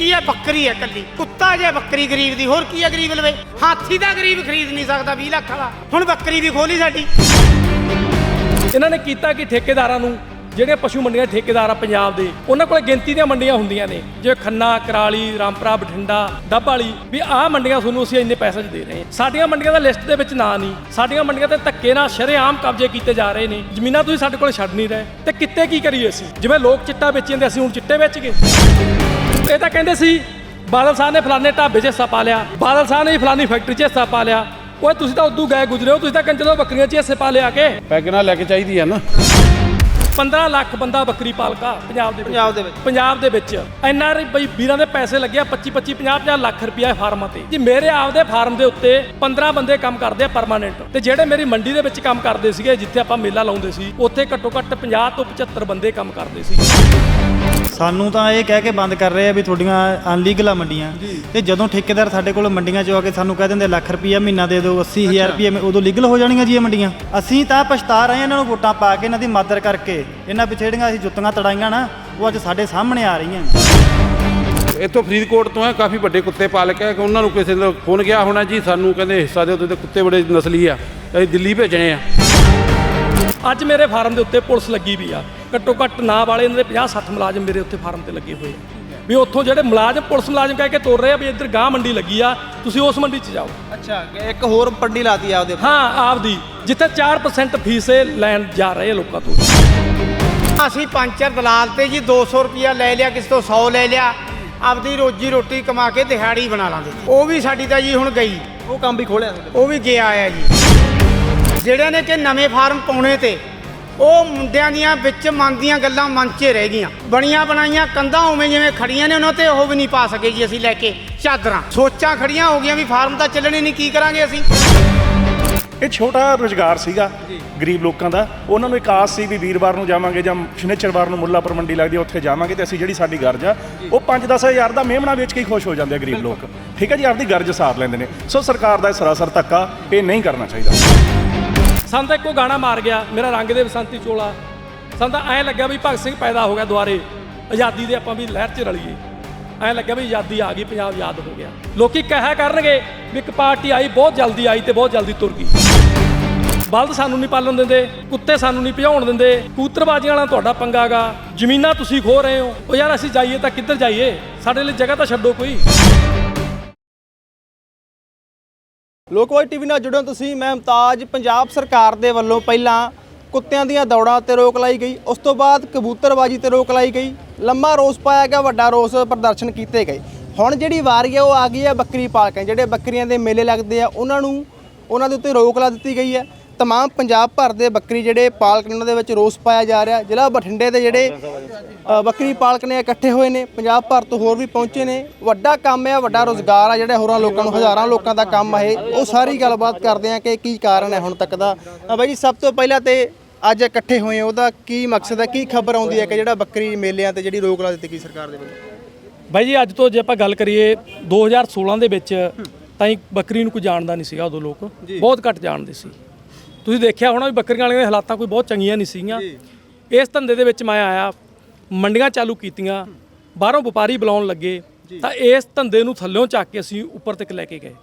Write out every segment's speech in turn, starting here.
ਕੀ ਹੈ ਬੱਕਰੀ ਹੈ ਕੱਲੀ ਕੁੱਤਾ ਜੇ ਬੱਕਰੀ ਗਰੀਬ ਦੀ, ਹੋਰ ਕੀ ਹੈ ਗਰੀਬ ਲਵੇ? ਹਾਥੀ ਦਾ ਗਰੀਬ ਖਰੀਦ ਨਹੀਂ ਸਕਦਾ 20 ਲੱਖ ਵਾਲਾ। ਹੁਣ ਬੱਕਰੀ ਵੀ ਖੋਲੀ ਸਾਡੀ। ਇਹਨਾਂ ਨੇ ਕੀਤਾ ਕਿ ਠੇਕੇਦਾਰਾਂ ਨੂੰ? ਜਿਹੜੇ ਪਸ਼ੂ ਮੰਡੀਆਂ ਦੇ ਠੇਕੇਦਾਰ ਆ ਪੰਜਾਬ ਦੇ, ਉਹਨਾਂ ਕੋਲ ਗਿਣਤੀ ਦੀਆਂ ਮੰਡੀਆਂ ਹੁੰਦੀਆਂ ਨੇ। ਜਿਵੇਂ ਖੰਨਾ, ਕਰਾਲੀ, ਰਾਮਪੁਰਾ, ਬਠਿੰਡਾ ਡੱਬ ਵਾਲੀ। ਵੀ ਆਹ ਮੰਡੀਆਂ ਤੁਹਾਨੂੰ ਅਸੀਂ ਇੰਨੇ ਪੈਸੇ 'ਚ ਦੇ ਰਹੇ ਹਾਂ। ਸਾਡੀਆਂ ਮੰਡੀਆਂ ਦਾ ਲਿਸਟ ਦੇ ਵਿੱਚ ਨਾਂ ਨਹੀਂ। ਸਾਡੀਆਂ ਮੰਡੀਆਂ ਤੇ ਧੱਕੇ ਨਾਲ ਸ਼ਰੇਆਮ ਕਬਜ਼ੇ ਕੀਤੇ ਜਾ ਰਹੇ ਨੇ। ਜ਼ਮੀਨਾਂ ਤੁਸੀਂ ਸਾਡੇ ਕੋਲ ਛੱਡ ਨਹੀਂ ਰਹੇ। ਤੇ ਕਿੱਤੇ ਕੀ ਕਰੀਏ ਅਸੀਂ? ਜਿਵੇਂ ਲੋਕ ਚਿੱਟਾ ਵੇਚੀ ਜਾਂਦੇ, ਅਸੀਂ ਹੁਣ ਚਿੱਟੇ ਵੇਚ ਗਏ। ਇਹ ਤਾਂ ਕਹਿੰਦੇ ਸੀ ਬਾਦਲ ਸਾਹਿਬ ਨੇ ਫਲਾਣੇ ਢਾਬੇ 'ਚ ਹਿੱਸਾ ਪਾ ਲਿਆ। ਬਾਦਲ ਸਾਹਿਬ ਨੇ ਫਲਾਣੀ ਫੈਕਟਰੀ 'ਚ ਹਿੱਸਾ ਪਾ ਲਿਆ। ਓਏ ਤੁਸੀਂ ਤਾਂ ਉਦੋਂ ਗਏ ਗੁਜਰੇ ਹੋ ਤੁਸੀਂ ਤਾਂ ਕੰਜਰੋ ਬੱਕਰੀਆਂ 'ਚ ਹਿੱਸੇ ਪਾ ਲਿਆ ਕੇ। ਪੈਗ ਨਾਲ ਲੈ ਕੇ ਚਾਹੀਦੀ ਆ ਨਾ। 15 ਲੱਖ ਬੰਦਾ ਬੱਕਰੀ ਪਾਲਕਾ ਪੰਜਾਬ ਦੇ ਵਿੱਚ। ਪੰਜਾਬ ਦੇ ਵਿੱਚ। ਪੰਜਾਬ ਦੇ ਵਿੱਚ। ਐਨ ਆਰ ਬਈ ਵੀਰਾਂ ਦੇ ਪੈਸੇ ਲੱਗੇ ਆ 25 25 50 50 ਲੱਖ ਰੁਪਇਆ ਫਾਰਮਾਂ ਤੇ। ਜੀ ਮੇਰੇ ਆਪਦੇ ਫਾਰਮ ਦੇ ਉੱਤੇ 15 ਬੰਦੇ ਕੰਮ ਕਰਦੇ ਆ ਪਰਮਾਨੈਂਟ ਤੇ ਜਿਹੜੇ ਮੇਰੀ ਮੰਡੀ ਦੇ ਵਿੱਚ ਕੰਮ ਕਰਦੇ ਸੀਗੇ ਜਿੱਥੇ ਆਪਾਂ ਮੇਲਾ ਲਾਉਂਦੇ ਸੀ ਉੱਥੇ ਘੱਟੋ ਘੱਟ 50 ਤੋਂ 75 ਬੰਦੇ ਕੰਮ ਕਰਦੇ ਸੀ। ਸਾਨੂੰ ਤਾਂ ਇਹ ਕਹਿ ਕੇ ਬੰਦ ਕਰ ਰਹੇ ਆ ਵੀ ਤੁਹਾਡੀਆਂ ਅਨਲੀਗਲ ਆ ਮੰਡੀਆਂ। ਤੇ ਜਦੋਂ ਠੇਕੇਦਾਰ ਸਾਡੇ ਕੋਲ ਮੰਡੀਆਂ 'ਚ ਆ ਕੇ ਸਾਨੂੰ ਕਹਿ ਦਿੰਦੇ ਲੱਖ ਰੁਪਈਆ ਮਹੀਨਾ ਦੇ ਦਿਓ 80000 ਰੁਪਈਆ ਮਹੀਨਾ, ਉਦੋਂ ਲੀਗਲ ਹੋ ਜਾਣਗੀਆਂ ਜੀ ਇਹ ਮੰਡੀਆਂ। ਅਸੀਂ ਤਾਂ ਪਛਤਾ ਰਹੇ ਹਾਂ ਇਹਨਾਂ ਨੂੰ ਵੋਟਾਂ ਪਾ ਕੇ ਇਹਨਾਂ ਦੀ ਮਦਦ ਕਰਕੇ। ਇਹਨਾਂ ਪਿਛੇੜੀਆਂ ਅਸੀਂ ਜੁੱਤੀਆਂ ਤੜਾਈਆਂ ਨਾ ਉਹ ਅੱਜ ਸਾਡੇ ਸਾਹਮਣੇ ਆ ਰਹੀਆਂ। ਇੱਥੋਂ ਫਰੀਦਕੋਟ ਤੋਂ ਹੈ ਕਾਫੀ ਵੱਡੇ ਕੁੱਤੇ ਪਾਲ ਕੇ ਕਿ ਉਹਨਾਂ ਨੂੰ ਕਿਸੇ ਦਾ ਫੋਨ ਗਿਆ ਹੋਣਾ ਜੀ ਸਾਨੂੰ ਕਹਿੰਦੇ ਹਿੱਸਾ ਦਿਓ ਤੇ ਕੁੱਤੇ ਬੜੇ ਨਸਲੀ ਆ ਅਸੀਂ ਦਿੱਲੀ ਭੇਜਣੇ ਆ। ਅੱਜ ਮੇਰੇ ਫਾਰਮ ਦੇ ਉੱਤੇ ਪੁਲਿਸ ਲੱਗੀ ਵੀ ਆ। ਘੱਟੋ ਘੱਟ ਨਾਂ ਵਾਲੇ ਇਹਨਾਂ ਦੇ 50 60 ਮੁਲਾਜ਼ਮ ਮੇਰੇ ਉੱਤੇ ਫਾਰਮ ਤੇ ਲੱਗੇ ਹੋਏ ਆ। ਵੀ ਉੱਥੋਂ ਜਿਹੜੇ ਮੁਲਾਜ਼ਮ ਪੁਲਿਸ ਮੁਲਾਜ਼ਮ ਕਹਿ ਕੇ ਤੋਰ ਰਹੇ ਆ ਵੀ ਇੱਧਰ ਗਾਂ ਮੰਡੀ ਲੱਗੀ ਆ ਤੁਸੀਂ ਉਸ ਮੰਡੀ 'ਚ ਜਾਓ। ਅੱਛਾ ਇੱਕ ਹੋਰ ਪੰਡੀ ਲਾਤੀ ਆ ਉਹਦੇ ਹਾਂ ਆਪਦੀ ਜਿੱਥੇ 4% ਫੀਸ ਇਹ ਲੈਣ ਜਾ ਰਹੇ ਆ ਲੋਕਾਂ ਤੋਂ। ਅਸੀਂ ਪੰਚਰ ਦਲਾਲ ਤੇ ਜੀ 200 ਰੁਪਿਆ ਲੈ ਲਿਆ ਕਿਸੇ ਤੋਂ 100 ਲੈ ਲਿਆ ਆਪਦੀ ਰੋਜੀ ਰੋਟੀ ਕਮਾ ਕੇ ਦਿਹਾੜੀ ਬਣਾ ਲਾਂਦੇ ਉਹ ਵੀ ਸਾਡੀ ਤਾਂ ਜੀ ਹੁਣ ਗਈ। ਉਹ ਕੰਮ ਵੀ ਖੋਲਿਆ ਉਹ ਵੀ ਗਿਆ ਆ ਜੀ। ਜਿਹੜਿਆਂ ਨੇ ਕਿ ਨਵੇਂ ਫਾਰਮ ਪਾਉਣੇ ਤੇ ਉਹ ਮੁੰਡਿਆਂ ਦੀਆਂ ਵਿੱਚ ਮਨ ਦੀਆਂ ਗੱਲਾਂ ਮਨ 'ਚ ਰਹਿ ਗਈਆਂ। ਬਣੀਆਂ ਬਣਾਈਆਂ ਕੰਧਾਂ ਉਵੇਂ ਜਿਵੇਂ ਖੜੀਆਂ ਨੇ ਉਹਨਾਂ ਤੇ ਉਹ ਵੀ ਨਹੀਂ ਪਾ ਸਕੇ ਜੀ ਅਸੀਂ ਲੈ ਕੇ ਚਾਦਰਾਂ। ਸੋਚਾਂ ਖੜੀਆਂ ਹੋ ਗਈਆਂ ਵੀ ਫਾਰਮ ਤਾਂ ਚੱਲਣੇ ਨਹੀਂ ਕੀ ਕਰਾਂਗੇ ਅਸੀਂ? ਇਹ ਛੋਟਾ ਰੁਜ਼ਗਾਰ ਸੀਗਾ ਗਰੀਬ ਲੋਕਾਂ ਦਾ। ਉਹਨਾਂ ਨੂੰ ਇੱਕ ਆਸ ਸੀ ਵੀ ਵੀਰਵਾਰ ਨੂੰ ਜਾਵਾਂਗੇ ਜਾਂ ਸ਼ਨੀਚਰਵਾਰ ਨੂੰ ਮੁੱਲਾਪੁਰ ਮੰਡੀ ਲੱਗਦੀ ਹੈ ਉੱਥੇ ਜਾਵਾਂਗੇ ਤੇ ਅਸੀਂ ਜਿਹੜੀ ਸਾਡੀ ਗਰਜ ਆ ਉਹ 5-10 ਹਜ਼ਾਰ ਦਾ ਮੇਮਣਾ ਵੇਚ ਕੇ ਹੀ ਖੁਸ਼ ਹੋ ਜਾਂਦੇ ਆ ਗਰੀਬ ਲੋਕ। ਠੀਕ ਹੈ ਜੀ ਆਪਦੀ ਗਰਜ ਸਾਰ ਲੈਂਦੇ ਨੇ। ਸੋ ਸਰਕਾਰ ਦਾ ਇਹ ਸਰਾਸਰ ਧੱਕਾ ਇਹ ਨਹੀਂ ਕਰਨਾ ਚਾਹੀਦਾ। ਸਾਨੂੰ ਤਾਂ ਇੱਕੋ ਗਾਣਾ ਮਾਰ ਗਿਆ, ਮੇਰਾ ਰੰਗ ਦੇ ਬਸੰਤੀ ਚੋਲਾ। ਸਾਨੂੰ ਤਾਂ ਐਂ ਲੱਗਿਆ ਵੀ ਭਗਤ ਸਿੰਘ ਪੈਦਾ ਹੋ ਗਿਆ ਦੁਆਰੇ, ਆਜ਼ਾਦੀ ਦੇ ਆਪਾਂ ਵੀ ਲਹਿਰ 'ਚ ਰਲੀਏ। ਐਂ ਲੱਗਿਆ ਵੀ ਆਜ਼ਾਦੀ ਆ ਗਈ, ਪੰਜਾਬ ਯਾਦ ਹੋ ਗਿਆ। ਲੋਕੀ ਕਹਿਆ ਕਰਨਗੇ ਵੀ ਇੱਕ ਪਾਰਟੀ ਆਈ, ਬਹੁਤ ਜਲਦੀ ਆਈ ਤੇ ਬਹੁਤ ਜਲਦੀ ਤੁਰ ਗਈ। ਬਲਦ ਸਾਨੂੰ ਨਹੀਂ ਪਾਲਣ ਦਿੰਦੇ, ਕੁੱਤੇ ਸਾਨੂੰ ਨਹੀਂ ਭਜਾਉਣ ਦਿੰਦੇ, ਕੂਤਰਬਾਜ਼ੀਆਂ ਵਾਲਾ ਤੁਹਾਡਾ ਪੰਗਾਗਾ ਜ਼ਮੀਨਾਂ ਤੁਸੀਂ ਖੋ ਰਹੇ ਹੋ। ਉਹ ਯਾਰ ਅਸੀਂ ਜਾਈਏ ਤਾਂ ਕਿੱਧਰ ਜਾਈਏ? ਸਾਡੇ ਲਈ ਜਗ੍ਹਾ ਤਾਂ ਛੱਡੋ ਕੋਈ। ਲੋਕਵਾਈ ਟੀਵੀ ਨਾਲ ਜੁੜੋ ਤੁਸੀਂ, ਮੈਂ ਮੁਮਤਾਜ। ਪੰਜਾਬ ਸਰਕਾਰ ਦੇ ਵੱਲੋਂ ਪਹਿਲਾਂ ਕੁੱਤਿਆਂ ਦੀਆਂ ਦੌੜਾਂ ਤੇ ਰੋਕ ਲਾਈ ਗਈ, ਉਸ ਤੋਂ ਬਾਅਦ ਕਬੂਤਰਬਾਜੀ ਤੇ ਰੋਕ ਲਾਈ ਗਈ। ਲੰਮਾ ਰੋਸ ਪਾਇਆ ਗਿਆ, ਵੱਡਾ ਰੋਸ ਪ੍ਰਦਰਸ਼ਨ ਕੀਤੇ ਗਏ। ਹੁਣ ਜਿਹੜੀ ਵਾਰੀ ਹੈ ਉਹ ਆ ਗਈ ਹੈ ਬੱਕਰੀ ਪਾਲਕਾਂ ਜਿਹੜੇ ਬੱਕਰੀਆਂ ਦੇ ਮੇਲੇ ਲੱਗਦੇ ਆ, ਉਹਨਾਂ ਨੂੰ, ਉਹਨਾਂ ਦੇ ਉੱਤੇ ਰੋਕ ਲਾ ਦਿੱਤੀ ਗਈ ਹੈ। ਤਮਾਮ ਪੰਜਾਬ ਭਰ ਦੇ ਬੱਕਰੀ ਜਿਹੜੇ ਪਾਲਕ ਨੇ ਉਹਨਾਂ ਦੇ ਵਿੱਚ ਰੋਸ ਪਾਇਆ ਜਾ ਰਿਹਾ। ਜ਼ਿਲ੍ਹਾ ਬਠਿੰਡੇ ਦੇ ਜਿਹੜੇ ਬੱਕਰੀ ਪਾਲਕ ਨੇ ਇਕੱਠੇ ਹੋਏ ਨੇ। ਪੰਜਾਬ ਭਰ ਤੋਂ ਹੋਰ ਵੀ ਪਹੁੰਚੇ ਨੇ। ਵੱਡਾ ਕੰਮ ਹੈ ਵੱਡਾ ਰੋਜ਼ਗਾਰ ਆ ਜਿਹੜੇ ਹੋਰਾਂ ਲੋਕਾਂ ਨੂੰ ਹਜ਼ਾਰਾਂ ਲੋਕਾਂ ਦਾ ਕੰਮ ਹੈ ਉਹ ਸਾਰੀ ਗੱਲਬਾਤ ਕਰਦੇ ਆ ਕਿ ਕੀ ਕਾਰਨ ਹੈ ਹੁਣ ਤੱਕ ਦਾ। ਬਾਈ ਜੀ ਸਭ ਤੋਂ ਪਹਿਲਾਂ ਤੇ ਅੱਜ ਇਕੱਠੇ ਹੋਏ ਹੋ ਉਹਦਾ ਕੀ ਮਕਸਦ ਹੈ ਕੀ ਖਬਰ ਆਉਂਦੀ ਹੈ ਕਿ ਜਿਹੜਾ ਬੱਕਰੀ ਮੇਲਿਆਂ ਤੇ ਜਿਹੜੀ ਰੋਕ ਲਾ ਦਿੱਤੀ ਗਈ ਸਰਕਾਰ ਦੇ ਵੱਲੋਂ? ਬਾਈ ਜੀ ਅੱਜ ਤੋਂ ਜੇ ਆਪਾਂ ਗੱਲ ਕਰੀਏ 2016 ਦੇ ਵਿੱਚ ਤਾਈ ਬੱਕਰੀ ਨੂੰ ਕੋਈ ਜਾਣਦਾ ਨਹੀਂ ਸੀਗਾ ਉਦੋਂ ਲੋਕ। ਬਹੁਤ ਘੱਟ ਜਾਣਦੇ ਸੀ। ਤੁਸੀਂ ਦੇਖਿਆ ਹੋਣਾ ਵੀ ਬੱਕਰੀਆਂ ਵਾਲੀਆਂ ਦੇ ਹਾਲਾਤਾਂ ਕੋਈ ਬਹੁਤ ਚੰਗੀਆਂ ਨਹੀਂ ਸੀਗੀਆਂ। ਇਸ ਧੰਦੇ ਦੇ ਵਿੱਚ ਮੈਂ ਆਇਆ ਮੰਡੀਆਂ ਚਾਲੂ ਕੀਤੀਆਂ ਬਾਹਰੋਂ ਵਪਾਰੀ ਬੁਲਾਉਣ ਲੱਗੇ ਤਾਂ ਇਸ ਧੰਦੇ ਨੂੰ ਥੱਲਿਓਂ ਚੱਕ ਕੇ ਅਸੀਂ ਉੱਪਰ ਤੱਕ ਲੈ ਕੇ ਗਏ।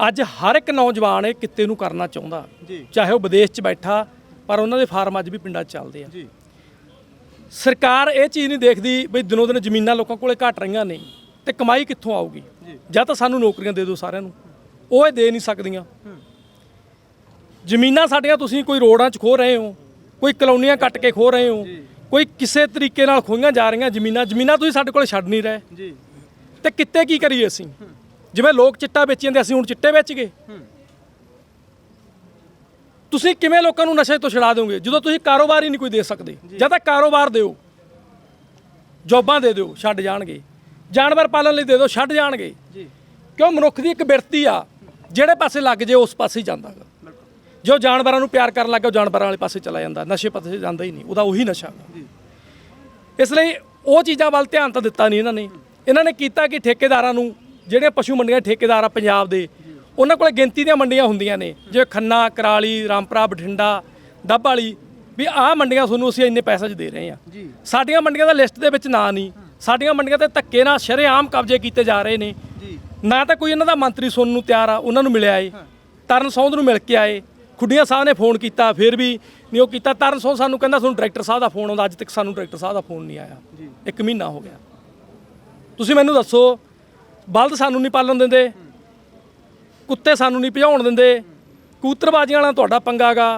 ਅੱਜ ਹਰ ਇੱਕ ਨੌਜਵਾਨ ਇਹ ਕਿੱਤੇ ਨੂੰ ਕਰਨਾ ਚਾਹੁੰਦਾ। ਚਾਹੇ ਉਹ ਵਿਦੇਸ਼ 'ਚ ਬੈਠਾ ਪਰ ਉਹਨਾਂ ਦੇ ਫਾਰਮ ਅੱਜ ਵੀ ਪਿੰਡਾਂ 'ਚ ਚੱਲਦੇ ਆ। ਸਰਕਾਰ ਇਹ ਚੀਜ਼ ਨਹੀਂ ਦੇਖਦੀ ਬਈ ਦਿਨੋਂ ਦਿਨ ਜ਼ਮੀਨਾਂ ਲੋਕਾਂ ਕੋਲੇ ਘਟ ਰਹੀਆਂ ਨੇ ਤੇ ਕਮਾਈ ਕਿੱਥੋਂ ਆਊਗੀ? ਜਾਂ। ਤਾਂ ਸਾਨੂੰ ਨੌਕਰੀਆਂ ਦੇ ਦਿਓ ਸਾਰਿਆਂ ਨੂੰ। ਉਹ ਇਹ ਦੇ ਨਹੀਂ ਸਕਦੀਆਂ। ਜ਼ਮੀਨਾਂ ਸਾਡੀਆਂ ਤੁਸੀਂ ਕੋਈ ਰੋਡਾਂ 'ਚ ਖੋ ਰਹੇ ਹੋ ਕੋਈ ਕਲੋਨੀਆਂ ਕੱਟ ਕੇ ਖੋ ਰਹੇ ਹੋ ਕੋਈ ਕਿਸੇ ਤਰੀਕੇ ਨਾਲ ਖੋਈਆਂ ਜਾ ਰਹੀਆਂ ਜ਼ਮੀਨਾਂ ਜ਼ਮੀਨਾਂ ਤੁਸੀਂ ਸਾਡੇ ਕੋਲੇ ਛੱਡ ਨਹੀਂ ਰਹੇ। ਜੀ। ਤੇ ਕਿੱਤੇ ਕੀ ਕਰੀਏ ਅਸੀਂ? ਜਿਵੇਂ ਲੋਕ ਚਿੱਟਾ ਵੇਚੀ ਜਾਂਦੇ ਅਸੀਂ ਹੁਣ ਚਿੱਟੇ ਵੇਚ ਗਏ। ਤੁਸੀਂ ਕਿਵੇਂ ਲੋਕਾਂ ਨੂੰ ਨਸ਼ੇ ਤੋਂ ਛੁਡਾ ਦਿਓਗੇ? ਜਦੋਂ ਤੁਸੀਂ ਕਾਰੋਬਾਰ ਹੀ ਨਹੀਂ ਕੋਈ ਦੇ ਸਕਦੇ। ਜਾਂ ਤਾਂ ਕਾਰੋਬਾਰ ਦਿਓ। ਜੋਬਾਂ ਦੇ ਦਿਓ ਛੱਡ ਜਾਣਗੇ। ਜਾਨਵਰ ਪਾਲਣ ਲਈ ਦੇ ਦਿਓ ਛੱਡ ਜਾਣਗੇ। ਜੀ। ਕਿਉਂ? ਮਨੁੱਖ ਦੀ ਇੱਕ ਬਿਰਤੀ ਆ। ਜਿਹੜੇ ਪਾਸੇ ਲੱਗ ਜੇ ਉਸ ਪਾਸੇ ਹੀ ਜਾਂਦਾ ਗਾ। ਜੋ ਜਾਨਵਰਾਂ ਨੂੰ ਪਿਆਰ ਕਰਨ ਲੱਗਾ ਉਹ ਜਾਨਵਰਾਂ ਵਾਲੇ ਪਾਸੇ ਚਲਾ ਜਾਂਦਾ ਨਸ਼ੇ ਪਾਸੇ ਜਾਂਦਾ ਹੀ ਨਹੀਂ ਉਹਦਾ ਉਹੀ ਨਸ਼ਾ। ਇਸ ਲਈ ਉਹ ਚੀਜ਼ਾਂ ਵੱਲ ਧਿਆਨ ਤਾਂ ਦਿੱਤਾ ਨਹੀਂ ਇਹਨਾਂ ਨੇ। ਇਹਨਾਂ ਨੇ ਕੀਤਾ ਕਿ ਠੇਕੇਦਾਰਾਂ ਨੂੰ ਜਿਹੜੇ ਪਸ਼ੂ ਮੰਡੀਆਂ ਠੇਕੇਦਾਰ ਆ ਪੰਜਾਬ ਦੇ ਉਹਨਾਂ ਕੋਲ ਗਿਣਤੀ ਦੀਆਂ ਮੰਡੀਆਂ ਹੁੰਦੀਆਂ ਨੇ ਜਿਵੇਂ ਖੰਨਾ ਕਰਾਲੀ ਰਾਮਪੁਰਾ ਬਠਿੰਡਾ ਡੱਬ ਵਾਲੀ ਵੀ ਆਹ ਮੰਡੀਆਂ ਤੁਹਾਨੂੰ ਅਸੀਂ ਇੰਨੇ ਪੈਸੇ 'ਚ ਦੇ ਰਹੇ ਆ ਸਾਡੀਆਂ ਮੰਡੀਆਂ ਦਾ ਲਿਸਟ ਦੇ ਵਿੱਚ ਨਾਂ ਨਹੀਂ ਸਾਡੀਆਂ ਮੰਡੀਆਂ ਤੇ ਧੱਕੇ ਨਾਲ ਸ਼ਰੇਆਮ ਕਬਜ਼ੇ ਕੀਤੇ ਜਾ ਰਹੇ ਨੇ। ਜੀ। ਨਾ ਤਾਂ ਕੋਈ ਇਹਨਾਂ ਦਾ ਮੰਤਰੀ ਸੁਣਨ ਨੂੰ ਤਿਆਰ ਆ ਉਹਨਾਂ ਨੂੰ ਮਿਲਿਆ ਏ। ਤਰਨ ਸੌਂਦ ਨੂੰ ਮਿਲ ਕੇ ਆਏ। ਖੁੱਡੀਆਂ ਸਾਹਿਬ ਨੇ ਫੋਨ ਕੀਤਾ ਫਿਰ ਵੀ ਨਹੀਂ ਉਹ ਕੀਤਾ। ਤਰਨ ਸੌਂਦ ਸਾਨੂੰ ਕਹਿੰਦਾ ਤੁਹਾਨੂੰ ਡਾਇਰੈਕਟਰ ਸਾਹਿਬ ਦਾ ਫੋਨ ਆਉਂਦਾ। ਅੱਜ ਤੱਕ ਸਾਨੂੰ ਡਾਇਰੈਕਟਰ ਸਾਹਿਬ ਦਾ ਫੋਨ ਨਹੀਂ ਆਇਆ। ਇੱਕ ਮਹੀਨਾ ਹੋ ਗਿਆ। ਤੁਸੀਂ ਮੈਨੂੰ ਦੱਸੋ ਬਲਦ ਸਾਨੂੰ ਨਹੀਂ ਪਾਲਣ ਦਿੰਦੇ ਕੁੱਤੇ ਸਾਨੂੰ ਨਹੀਂ ਭਜਾਉਣ ਦਿੰਦੇ ਕੂਤਰਬਾਜ਼ੀਆਂ ਵਾਲਾ ਤੁਹਾਡਾ ਪੰਗਾਗਾ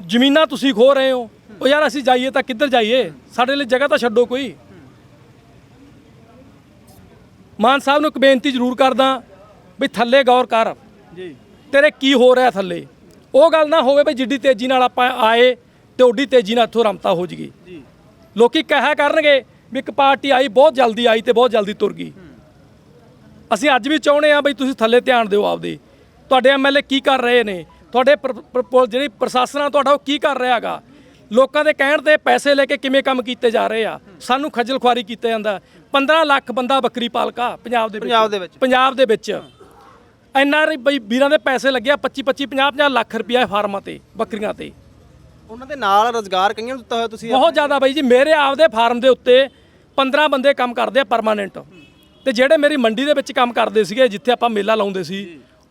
ਜ਼ਮੀਨਾਂ ਤੁਸੀਂ ਖੋ ਰਹੇ ਹੋ। ਉਹ ਯਾਰ ਅਸੀਂ ਜਾਈਏ ਤਾਂ ਕਿੱਧਰ ਜਾਈਏ? ਸਾਡੇ ਲਈ ਜਗ੍ਹਾ ਤਾਂ ਛੱਡੋ ਕੋਈ। ਮਾਨ ਸਾਹਿਬ ਨੂੰ ਇੱਕ ਬੇਨਤੀ ਜ਼ਰੂਰ ਕਰਦਾ ਵੀ ਥੱਲੇ ਗੌਰ ਕਰ। ਜੀ। ਤੇਰੇ ਕੀ ਹੋ ਰਿਹਾ ਥੱਲੇ? ਉਹ ਗੱਲ ਨਾ ਹੋਵੇ ਵੀ ਜਿੱਡੀ ਤੇਜ਼ੀ ਨਾਲ ਆਪਾਂ ਆਏ ਤੇ ਓਡੀ ਤੇਜ਼ੀ ਨਾਲ ਇੱਥੋਂ ਰਮਤਾ ਹੋ ਜਗੀ। ਜੀ। ਲੋਕੀ ਕਹਿਆ ਕਰਨਗੇ ਵੀ ਇੱਕ ਪਾਰਟੀ ਆਈ ਬਹੁਤ ਜਲਦੀ ਆਈ ਤੇ ਬਹੁਤ ਜਲਦੀ ਤੁਰ ਗਈ। ਅਸੀਂ ਅੱਜ ਵੀ ਚਾਹੁੰਦੇ ਆ ਬਈ ਤੁਸੀਂ ਥੱਲੇ ਧਿਆਨ ਦਿਓ ਆਪਦੇ। ਤੁਹਾਡੇ ਐਮਐਲਏ ਕੀ ਕਰ ਰਹੇ ਨੇ? ਤੁਹਾਡੇ ਜਿਹੜੀ ਪ੍ਰਸ਼ਾਸਨ ਆ ਤੁਹਾਡਾ ਉਹ ਕੀ ਕਰ ਰਿਹਾ ਹੈਗਾ? ਲੋਕਾਂ ਦੇ ਕਹਿਣ ਤੇ ਪੈਸੇ ਲੈ ਕੇ ਕਿਵੇਂ ਕੰਮ ਕੀਤੇ ਜਾ ਰਹੇ ਆ? ਸਾਨੂੰ ਖੱਜਲ ਖੁਆਰੀ ਕੀਤਾ ਜਾਂਦਾ। 15 ਲੱਖ ਬੰਦਾ ਬੱਕਰੀ ਪਾਲਕਾ ਪੰਜਾਬ ਦੇ ਵਿੱਚ। ਪੰਜਾਬ ਦੇ ਵਿੱਚ। ਐਨਆਰਆਈ ਬਈ ਵੀਰਾਂ ਦੇ ਪੈਸੇ ਲੱਗਿਆ 25 25 50 50 ਲੱਖ ਰੁਪਇਆ ਫਾਰਮਾਂ ਤੇ ਬੱਕਰੀਆਂ ਤੇ। ਉਹਨਾਂ ਦੇ ਨਾਲ ਰੋਜ਼ਗਾਰ ਕਈਆਂ ਨੂੰ ਦਿੱਤਾ ਹੋਇਆ ਤੁਸੀਂ ਬਹੁਤ ਜ਼ਿਆਦਾ ਬਾਈ ਜੀ ਮੇਰੇ ਆਪਦੇ ਫਾਰਮ ਦੇ ਉੱਤੇ 15 ਬੰਦੇ ਕੰਮ ਕਰਦੇ ਆ ਪਰਮਾਨੈਂਟ ਤੇ ਜਿਹੜੇ ਮੇਰੀ ਮੰਡੀ ਦੇ ਵਿੱਚ ਕੰਮ ਕਰਦੇ ਸੀਗੇ ਜਿੱਥੇ ਆਪਾਂ ਮੇਲਾ ਲਾਉਂਦੇ ਸੀ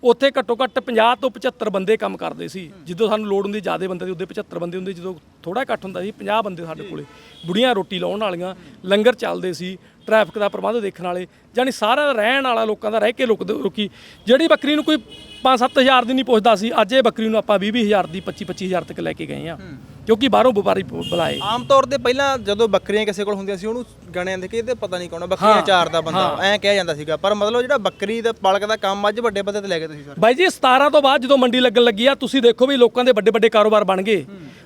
ਉੱਥੇ ਘੱਟੋ ਘੱਟ 50 ਤੋਂ 75 ਬੰਦੇ ਕੰਮ ਕਰਦੇ ਸੀ। ਜਦੋਂ ਸਾਨੂੰ ਲੋੜ ਹੁੰਦੀ ਜ਼ਿਆਦਾ ਬੰਦੇ ਦੀ, ਉਹਦੇ 75 ਬੰਦੇ ਹੁੰਦੇ। ਜਦੋਂ ਥੋੜਾ ਘੱਟ ਹੁੰਦਾ ਸੀ 50 ਬੰਦੇ ਸਾਡੇ ਕੋਲੇ। ਬੁੜੀਆਂ ਰੋਟੀ ਲਾਉਣ ਵਾਲੀਆਂ, ਲੰਗਰ ਚੱਲਦੇ ਸੀ, ਟ੍ਰੈਫਿਕ ਦਾ ਪ੍ਰਬੰਧ ਦੇਖਣ ਵਾਲੇ ਜਾਨੀ ਸਾਰਾ ਰਹਿਣ ਵਾਲਾ ਲੋਕਾਂ ਦਾ, ਰਹਿ ਕੇ ਲੋਕ ਰੁਕੀ। ਜਿਹੜੀ ਬੱਕਰੀ ਨੂੰ ਕੋਈ 5-7000 ਦੀ ਨਹੀਂ ਪੁੱਛਦਾ ਸੀ, ਅੱਜ ਇਹ ਬੱਕਰੀ ਨੂੰ ਆਪਾਂ 20-20000 ਦੀ 25-25000 ਤੱਕ ਲੈ ਕੇ ਗਏ ਆ ਕਿਉਂਕਿ ਬਾਹਰੋਂ ਵਪਾਰੀ ਬ- ਬੁਲਾਏ। ਆਮ ਤੌਰ ਤੇ ਪਹਿਲਾਂ ਜਦੋਂ ਬੱਕਰੀਆਂ ਕਿਸੇ ਕੋਲ ਹੁੰਦੀਆਂ ਸੀ ਉਹਨੂੰ ਗਣੇ ਜਾਂਦੇ ਕਿ ਇਹਦੇ ਪਤਾ ਨਹੀਂ ਕੌਣ ਆ, ਬੱਕਰੀਆਂ ਚਾਰ ਦਾ ਬੰਦਾ ਐਂ ਕਿਹਾ ਜਾਂਦਾ ਸੀਗਾ। ਪਰ ਮਤਲਬ ਜਿਹੜਾ ਬੱਕਰੀ ਦਾ ਪਾਲਕ ਦਾ ਕੰਮ ਅੱਜ ਵੱਡੇ ਬੰਦੇ ਤੇ ਲੈ ਗਏ ਤੁਸੀਂ ਸਰ। ਬਾਈ ਜੀ 17 ਤੋਂ ਬਾਅਦ ਜਦੋਂ ਮੰਡੀ ਲੱਗਣ ਲੱਗੀ ਆ ਤੁਸੀਂ ਦੇਖੋ ਵੀ ਲੋਕਾਂ ਦੇ ਵੱਡੇ ਵੱਡੇ ਕਾਰੋਬਾਰ ਬਣ ਗਏ।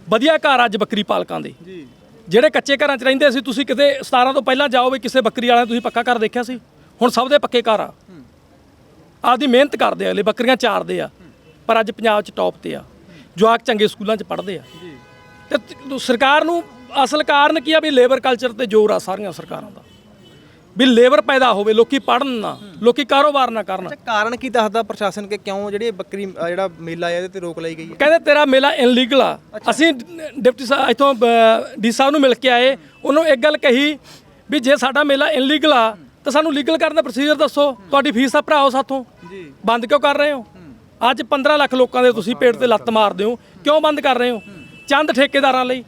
ਵਧੀਆ ਘਰ ਅੱਜ ਬੱਕਰੀ ਪਾਲਕਾਂ ਦੇ। ਜੀ। ਜਿਹੜੇ ਕੱਚੇ ਘਰਾਂ 'ਚ ਰਹਿੰਦੇ ਸੀ ਤੁਸੀਂ ਕਿਤੇ 17 ਤੋਂ ਪਹਿਲਾਂ ਜਾਓ ਵੀ ਕਿਸੇ ਬੱਕਰੀ ਵਾਲਿਆਂ ਨੇ ਤੁਸੀਂ ਪੱਕਾ ਘਰ ਦੇਖਿਆ ਸੀ? ਹੁਣ ਸਭ ਦੇ ਪੱਕੇ ਘਰ ਆ। ਆਪਦੀ ਮਿਹਨਤ ਕਰਦੇ ਆ ਅਗਲੇ ਬੱਕਰੀਆਂ ਚਾਰਦੇ ਆ। ਪਰ ਅੱਜ ਪੰਜਾਬ 'ਚ ਟੌਪ ਤੇ ਆ। ਜਵਾਕ ਚੰਗੇ ਸਕੂਲਾਂ 'ਚ ਪੜ੍ਹਦੇ ਆ। ਤ- ਸਰਕਾਰ ਨੂੰ ਅਸਲ ਕਾਰਨ ਕੀ ਆ ਵੀ ਲੇਬਰ ਕਲਚਰ ਤੇ ਜ਼ੋਰ ਆ ਸਾਰੀਆਂ ਸਰਕਾਰਾਂ ਦਾ। ਵੀ ਲੇਬਰ ਪੈਦਾ ਹੋਵੇ ਲੋਕੀ ਪੜ੍ਹਨ ਨਾ ਲੋਕੀ ਕਾਰੋਬਾਰ ਨਾ ਕਰਨ। ਕਾਰਨ ਕੀ ਦੱਸਦਾ ਪ੍ਰਸ਼ਾਸਨ ਕਿ ਕਿਉਂ ਜਿਹੜੀ ਬੱਕਰੀ ਜਿਹੜਾ ਮੇਲਾ ਹੈ ਇਹਦੇ ਤੇ ਰੋਕ ਲਈ ਗਈ ਹੈ? ਕਹਿੰਦੇ ਤੇਰਾ ਮੇਲਾ ਇਨਲੀਗਲ ਆ। ਅਸੀਂ ਡਿਪਟੀ ਸਾਹਿਬ ਇਥੋਂ ਡੀ ਸਾਹਿਬ ਨੂੰ ਮਿਲ ਕੇ ਆਏ। ਉਹਨੂੰ ਇੱਕ ਗੱਲ ਕਹੀ ਵੀ ਜੇ ਸਾਡਾ ਮੇਲਾ ਇਨਲੀਗਲ ਆ ਤਾਂ ਸਾਨੂੰ ਲੀਗਲ ਕਰਨ ਦਾ ਪ੍ਰੋਸੀਜਰ ਦੱਸੋ। ਤੁਹਾਡੀ ਫੀਸ ਤਾਂ ਭਰਾਓ ਸਾਥੋਂ। ਜੀ। ਬੰਦ ਕਿਉਂ ਕਰ ਰਹੇ ਹੋ? ਅੱਜ 15 ਲੱਖ ਲੋਕਾਂ ਦੇ ਤੁਸੀਂ ਪੇਟ ਤੇ ਲੱਤ ਮਾਰਦੇ ਹੋ। ਕਿਉਂ ਬੰਦ ਕਰ ਰਹੇ ਹੋ? ਚੰਦ ਠੇਕੇਦਾਰਾਂ ਲਈ।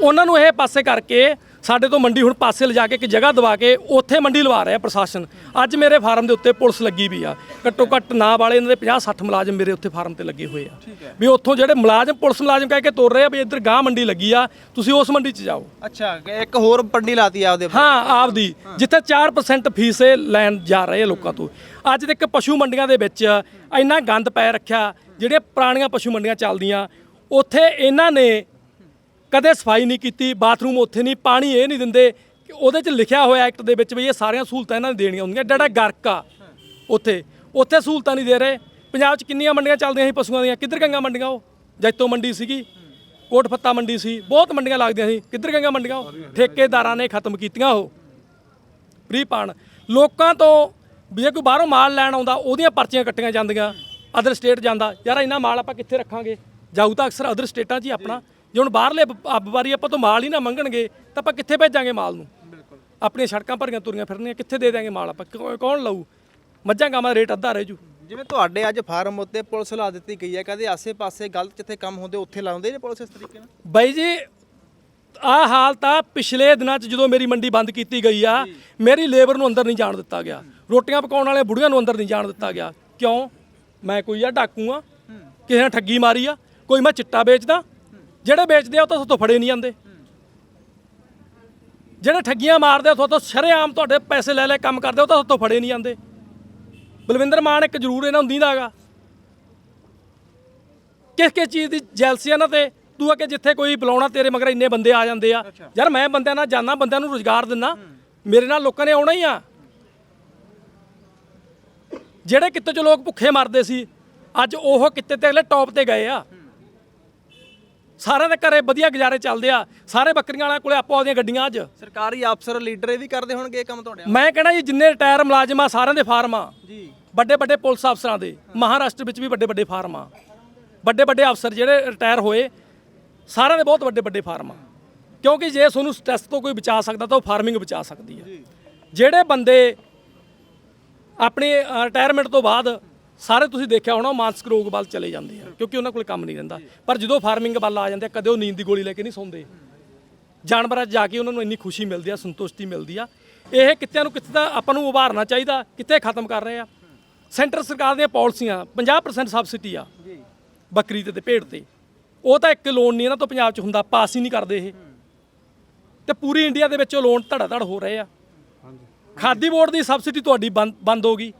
ਉਹਨਾਂ ਨੂੰ ਇਹ ਪਾਸੇ ਕਰਕੇ ਸਾਡੇ ਤੋਂ ਮੰਡੀ ਹੁਣ ਪਾਸੇ ਲਿਜਾ ਕੇ ਇੱਕ ਜਗ੍ਹਾ ਦਵਾ ਕੇ ਉੱਥੇ ਮੰਡੀ ਲਵਾ ਰਿਹਾ ਪ੍ਰਸ਼ਾਸਨ। ਅੱਜ ਮੇਰੇ ਫਾਰਮ ਦੇ ਉੱਤੇ ਪੁਲਿਸ ਲੱਗੀ ਵੀ ਆ। ਘੱਟੋ ਘੱਟ ਨਾ ਵਾਲੇ ਇਹਨਾਂ ਦੇ 50 60 ਮੁਲਾਜ਼ਮ ਮੇਰੇ ਉੱਥੇ ਫਾਰਮ ਤੇ ਲੱਗੇ ਹੋਏ ਆ। ਵੀ ਉੱਥੋਂ ਜਿਹੜੇ ਮੁਲਾਜ਼ਮ ਪੁਲਿਸ ਮੁਲਾਜ਼ਮ ਕਹਿ ਕੇ ਤੋਰ ਰਹੇ ਆ ਵੀ ਇੱਧਰ ਗਾਂ ਮੰਡੀ ਲੱਗੀ ਆ ਤੁਸੀਂ ਉਸ ਮੰਡੀ 'ਚ ਜਾਓ। ਅੱਛਾ ਇੱਕ ਹੋਰ ਪੰਡੀ ਲਾਤੀ ਆ ਆਪਦੇ ਹਾਂ ਆਪਦੀ। ਜਿੱਥੇ 4% ਫੀਸ ਲੈਣ ਜਾ ਰਹੇ ਆ ਲੋਕਾਂ ਤੋਂ। ਅੱਜ ਤੱਕ ਪਸ਼ੂ ਮੰਡੀਆਂ ਦੇ ਵਿੱਚ ਇੰਨਾ ਗੰਦ ਪੈ ਰੱਖਿਆ ਜਿਹੜੀਆਂ ਪੁਰਾਣੀਆਂ ਪਸ਼ੂ ਮੰਡੀਆਂ ਚੱਲਦੀਆਂ ਉੱਥੇ ਇਹਨਾਂ ਨੇ ਕਦੇ ਸਫ਼ਾਈ ਨਹੀਂ ਕੀਤੀ, ਬਾਥਰੂਮ ਉੱਥੇ ਨਹੀਂ, ਪਾਣੀ ਇਹ ਨਹੀਂ ਦਿੰਦੇ ਕਿ ਉਹਦੇ 'ਚ ਲਿਖਿਆ ਹੋਇਆ ਐਕਟ ਦੇ ਵਿੱਚ ਵੀ ਇਹ ਸਾਰੀਆਂ ਸਹੂਲਤਾਂ ਇਹਨਾਂ ਨੇ ਦੇਣੀਆਂ ਹੁੰਦੀਆਂ। ਜਿਹੜਾ ਗਰਕਾ ਉੱਥੇ। ਉੱਥੇ ਸਹੂਲਤਾਂ ਨਹੀਂ ਦੇ ਰਹੇ। ਪੰਜਾਬ 'ਚ ਕਿੰਨੀਆਂ ਮੰਡੀਆਂ ਚੱਲਦੀਆਂ ਸੀ ਪਸ਼ੂਆਂ ਦੀਆਂ? ਕਿੱਧਰ ਗਈਆਂ ਮੰਡੀਆਂ ਉਹ? ਜੈਤੋ ਮੰਡੀ ਸੀਗੀ ਕੋਟ ਫੱਤਾ ਮੰਡੀ ਸੀ, ਬਹੁਤ ਮੰਡੀਆਂ ਲੱਗਦੀਆਂ ਸੀ। ਕਿੱਧਰ ਗਈਆਂ ਮੰਡੀਆਂ ਉਹ? ਠੇਕੇਦਾਰਾਂ ਨੇ ਖਤਮ ਕੀਤੀਆਂ ਉਹ। ਫ੍ਰੀ ਪਾਣ। ਲੋਕਾਂ ਤੋਂ ਵੀ ਜੇ ਕੋਈ ਬਾਹਰੋਂ ਮਾਲ ਲੈਣ ਆਉਂਦਾ, ਉਹਦੀਆਂ ਪਰਚੀਆਂ ਕੱਟੀਆਂ ਜਾਂਦੀਆਂ। ਅਦਰ ਸਟੇਟ ਜਾਂਦਾ। ਯਾਰ ਇੰਨਾ ਮਾਲ ਆਪਾਂ ਕਿੱਥੇ ਰੱਖਾਂਗੇ? ਜਾਊ ਤਾਂ ਅਕਸਰ ਅਦਰ ਸਟੇਟਾਂ 'ਚ ਹੀ ਆਪਣਾ। ਜੇ ਹੁਣ ਬਾਹਰਲੇ ਵਪ- ਵਪਾਰੀ ਆਪਾਂ ਤੋਂ ਮਾਲ ਹੀ ਨਾ ਮੰਗਣਗੇ ਤਾਂ ਆਪਾਂ ਕਿੱਥੇ ਭੇਜਾਂਗੇ ਮਾਲ ਨੂੰ? ਆਪਣੀਆਂ ਸੜਕਾਂ ਭਰੀਆਂ ਤੁਰੀਆਂ ਫਿਰਨੀਆਂ ਕਿੱਥੇ ਦੇ ਦਿਆਂਗੇ ਮਾਲ ਆਪਾਂ? ਕੌ- ਕੌਣ ਲਊ? ਮੱਝਾਂ ਗਾਵਾਂ ਦਾ ਰੇਟ ਅੱਧਾ ਰਹਿ ਜੂ। ਜਿਵੇਂ ਤੁਹਾਡੇ ਅੱਜ ਫਾਰਮ ਉੱਤੇ ਪੁਲਿਸ ਲਾ ਦਿੱਤੀ ਗਈ ਹੈ ਕਹਿੰਦੇ ਆਸੇ-ਪਾਸੇ ਗਲਤ ਜਿੱਥੇ ਕੰਮ ਹੁੰਦੇ ਉੱਥੇ ਲਾਉਂਦੇ ਨੇ ਪੁਲਿਸ ਇਸ ਤਰੀਕੇ ਨਾਲ? ਬਾਈ ਜੀ ਆਹ ਹਾਲ ਤਾਂ ਪਿਛਲੇ ਦਿਨਾਂ 'ਚ ਜਦੋਂ ਮੇਰੀ ਮੰਡੀ ਬੰਦ ਕੀਤੀ ਗਈ ਆ ਮੇਰੀ ਲੇਬਰ ਨੂੰ ਅੰਦਰ ਨਹੀਂ ਜਾਣ ਦਿੱਤਾ ਗਿਆ। ਰੋਟੀਆਂ ਪਕਾਉਣ ਵਾਲੇ ਬੁੜੀਆਂ ਨੂੰ ਅੰਦਰ ਨਹੀਂ ਜਾਣ ਦਿੱਤਾ ਗਿਆ। ਕਿਉਂ? ਮੈਂ ਕੋਈ ਆ ਡਾਕੂ ਆ। ਕਿਸੇ ਨੇ ਠੱਗੀ ਮਾਰੀ ਆ। ਕੋਈ ਮੈਂ ਚਿੱਟਾ ਵੇਚਦਾ ਜਿਹੜੇ ਵੇਚਦੇ ਆ ਉਹ ਤਾਂ ਸਾਤੋਂ ਫੜੇ ਨਹੀਂ ਜਾਂਦੇ। ਜਿਹੜੇ ਠੱਗੀਆਂ ਮਾਰਦੇ ਆ ਉਹ ਤੋਂ ਸ਼ਰੇਆਮ ਤੁਹਾਡੇ ਪੈਸੇ ਲੈ ਲੈ ਕੰਮ ਕਰਦੇ ਉਹ ਤਾਂ ਸਾਤੋਂ ਫੜੇ ਨਹੀਂ ਜਾਂਦੇ। ਬਲਵਿੰਦਰ ਮਾਨ ਇੱਕ ਜ਼ਰੂਰ ਇਹਨਾਂ ਨੂੰ ਦੀਂਦਾ ਹੈਗਾ। ਕਿਸ ਕਿਸ ਚੀਜ਼ ਦੀ ਜੈਲਸੀ ਆ ਨਾ ਤੇ? ਤੂੰ ਆ ਕਿ ਜਿੱਥੇ ਕੋਈ ਬੁਲਾਉਣਾ ਤੇਰੇ ਮਗਰ ਇੰਨੇ ਬੰਦੇ ਆ ਜਾਂਦੇ ਆ। ਯਾਰ ਮੈਂ ਬੰਦਿਆਂ ਨਾਲ ਜਾਣਾ ਬੰਦਿਆਂ ਨੂੰ ਰੋਜ਼ਗਾਰ ਦਿੰਨਾ। ਮੇਰੇ ਨਾਲ ਲੋਕਾਂ ਨੇ ਆਉਣਾ ਹੀ ਆ। ਜਿਹੜੇ ਕਿੱਤੇ 'ਚ ਲੋਕ ਭੁੱਖੇ ਮਰਦੇ ਸੀ ਅੱਜ ਉਹ ਕਿੱਤੇ ਤੇ ਅਗਲੇ ਟੌਪ ਤੇ ਗਏ ਆ। ਸਾਰਿਆਂ ਦੇ ਘਰੇ ਵਧੀਆ ਗੁਜ਼ਾਰੇ ਚੱਲਦੇ ਆ। ਸਾਰੇ ਬੱਕਰੀਆਂ ਵਾਲਿਆਂ ਕੋਲੇ ਆਪੋ ਆਪਦੀਆਂ ਗੱਡੀਆਂ ਅੱਜ। ਸਰਕਾਰੀ ਅਫਸਰ ਲੀਡਰ ਇਹ ਵੀ ਕਰਦੇ ਹੋਣਗੇ ਇਹ ਕੰਮ ਤੁਹਾਡੇ ਮੈਂ ਕਹਿਣਾ ਜੀ ਜਿੰਨੇ ਰਿਟਾਇਰ ਮੁਲਾਜ਼ਮ ਆ ਸਾਰਿਆਂ ਦੇ ਫਾਰਮ ਆ। ਜੀ। ਵੱਡੇ ਵੱਡੇ ਪੁਲਿਸ ਅਫਸਰਾਂ ਦੇ। ਮਹਾਰਾਸ਼ਟਰ ਵਿੱਚ ਵੀ ਵੱਡੇ ਵੱਡੇ ਫਾਰਮ ਆ। ਵੱਡੇ ਵੱਡੇ ਅਫਸਰ ਜਿਹੜੇ ਰਿਟਾਇਰ ਹੋਏ ਸਾਰਿਆਂ ਦੇ ਬਹੁਤ ਵੱਡੇ ਵੱਡੇ ਫਾਰਮ ਆ। ਕਿਉਂਕਿ ਜੇ ਤੁਹਾਨੂੰ ਸਟ੍ਰੈਸ ਤੋਂ ਕੋਈ ਬਚਾ ਸਕਦਾ ਤਾਂ ਉਹ ਫਾਰਮਿੰਗ ਬਚਾ ਸਕਦੀ ਹੈ ਜਿਹੜੇ ਬੰਦੇ ਆਪਣੀ ਰਿਟਾਇਰਮੈਂਟ ਤੋਂ ਬਾਅਦ ਸਾਰੇ ਤੁਸੀਂ ਦੇਖਿਆ ਹੋਣਾ ਮਾਨਸਿਕ ਰੋਗ ਵੱਲ ਚਲੇ ਜਾਂਦੇ ਆ ਕਿਉਂਕਿ ਉਹਨਾਂ ਕੋਲ ਕੰਮ ਨਹੀਂ ਰਹਿੰਦਾ। ਪਰ ਜਦੋਂ ਫਾਰਮਿੰਗ ਵੱਲ ਆ ਜਾਂਦੇ ਆ, ਕਦੇ ਉਹ ਨੀਂਦ ਦੀ ਗੋਲੀ ਲੈ ਕੇ ਨਹੀਂ ਸੌਂਦੇ। ਜਾਨਵਰਾਂ 'ਚ ਜਾ ਕੇ ਉਹਨਾਂ ਨੂੰ ਇੰਨੀ ਖੁਸ਼ੀ ਮਿਲਦੀ ਆ ਸੰਤੁਸ਼ਟੀ ਮਿਲਦੀ ਆ। ਇਹ ਕਿੱਤਿਆਂ ਨੂੰ ਕਿੱਥੇ ਤਾਂ ਆਪਾਂ ਨੂੰ ਉਭਾਰਨਾ ਚਾਹੀਦਾ ਕਿੱਥੇ ਖਤਮ ਕਰ ਰਹੇ ਆ। ਸੈਂਟਰ ਸਰਕਾਰ ਦੀਆਂ ਪਾਲਿਸੀਆਂ 50% ਸਬਸਿਡੀ ਆ ਬੱਕਰੀ ਤੇ ਤੇ ਭੇਡ ਤੇ। ਉਹ ਤਾਂ ਇੱਕ ਲੋਨ ਨਹੀਂ ਇਹਨਾਂ ਤੋਂ ਪੰਜਾਬ 'ਚ ਹੁੰਦਾ ਪਾਸ ਹੀ ਨਹੀਂ ਕਰਦੇ ਇਹ। ਤੇ ਪੂਰੀ ਇੰਡੀਆ ਦੇ ਵਿੱਚ ਉਹ ਲੋਨ ਧੜਾ ਧੜ ਹੋ ਰਹੇ ਆ। ਖਾਦੀ ਬੋਰਡ ਦੀ ਸਬਸਿਡੀ ਤੁਹਾਡੀ ਬੰਦ ਹੋ ਗਈ।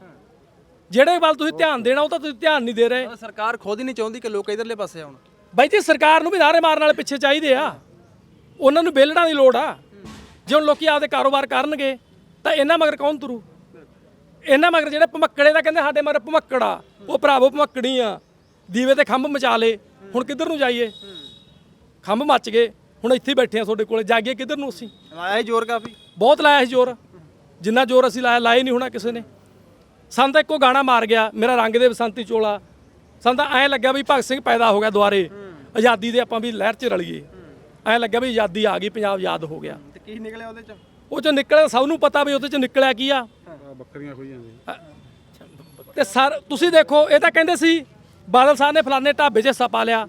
ਜਿਹੜੇ ਵੱਲ ਤੁਸੀਂ ਧਿਆਨ ਦੇਣਾ ਉਹ ਤਾਂ ਤੁਸੀਂ ਧਿਆਨ ਨਹੀਂ ਦੇ ਰਹੇ। ਸਰਕਾਰ ਖੁਦ ਹੀ ਨਹੀਂ ਚਾਹੁੰਦੀ ਕਿ ਲੋਕ ਇਧਰਲੇ ਪਾਸੇ ਆਉਣ। ਬਾਈ ਜੀ ਸਰਕਾਰ ਨੂੰ ਵੀ ਨਾਰੇ ਮਾਰਨ ਵਾਲੇ ਪਿੱਛੇ ਚਾਹੀਦੇ ਆ। ਉਹਨਾਂ ਨੂੰ ਬੇਲਣਾ ਦੀ ਲੋੜ ਆ। ਜੇ ਹੁਣ ਲੋਕੀ ਆਪਦੇ ਕਾਰੋਬਾਰ ਕਰਨਗੇ ਤਾਂ ਇਹਨਾਂ ਮਗਰ ਕੌਣ ਤੁਰੂ? ਇਹਨਾਂ ਮਗਰ ਜਿਹੜੇ ਭਮੱਕੜੇ ਦਾ ਕਹਿੰਦੇ ਸਾਡੇ ਮਗਰ ਭਮੱਕੜਾ ਉਹ ਭਰਾਵੋ ਭਮੱਕੜੀ ਆ। ਦੀਵੇ ਤੇ ਖੰਭ ਮਚਾ ਲੇ ਹੁਣ ਕਿੱਧਰ ਨੂੰ ਜਾਈਏ? ਖੰਭ ਮੱਚ ਗਏ ਹੁਣ ਇੱਥੇ ਬੈਠੇ ਆ ਤੁਹਾਡੇ ਕੋਲੇ ਜਾਈਏ ਕਿੱਧਰ ਨੂੰ ਅਸੀਂ? ਲਾਇਆ ਹੀ ਜ਼ੋਰ ਕਾਫੀ। ਬਹੁਤ ਲਾਇਆ ਸੀ ਜ਼ੋਰ। ਜਿੰਨਾ ਜ਼ੋਰ ਅਸੀਂ ਲਾਇਆ ਲਾਇਆ ਨਹੀਂ ਹੋਣਾ ਕਿਸੇ ਨੇ। ਸਾਨੂੰ ਤਾਂ ਇੱਕੋ ਗਾਣਾ ਮਾਰ ਗਿਆ ਮੇਰਾ ਰੰਗ ਦੇ ਬਸੰਤੀ ਚੋਲਾ। ਸਾਨੂੰ ਤਾਂ ਐਂ ਲੱਗਿਆ ਵੀ ਭਗਤ ਸਿੰਘ ਪੈਦਾ ਹੋ ਗਿਆ ਦੁਆਰੇ। ਆਜ਼ਾਦੀ ਦੇ ਆਪਾਂ ਵੀ ਲਹਿਰ 'ਚ ਰਲੀਏ। ਐਂ ਲੱਗਿਆ ਵੀ ਆਜ਼ਾਦੀ ਆ ਗਈ ਪੰਜਾਬ ਆਜ਼ਾਦ ਹੋ ਗਿਆ। ਤੇ ਕੀ ਨਿਕਲਿਆ ਉਹਦੇ ਚ? ਉਹ ਚੋਂ ਨਿਕਲਿਆ ਸਭ ਨੂੰ ਪਤਾ ਵੀ ਉਹਦੇ ਚ ਨਿਕਲਿਆ ਕੀ ਆ। ਬੱਕਰੀਆਂ ਖੋਈ ਜਾਂਦੀਆਂ ਤੇ ਸਰ ਤੁਸੀਂ ਦੇਖੋ ਇਹ ਤਾਂ ਕਹਿੰਦੇ ਸੀ ਬਾਦਲ ਸਾਹਿਬ ਨੇ ਫਲਾਣੇ ਢਾਬੇ 'ਚ ਹਿੱਸਾ ਪਾ ਲਿਆ।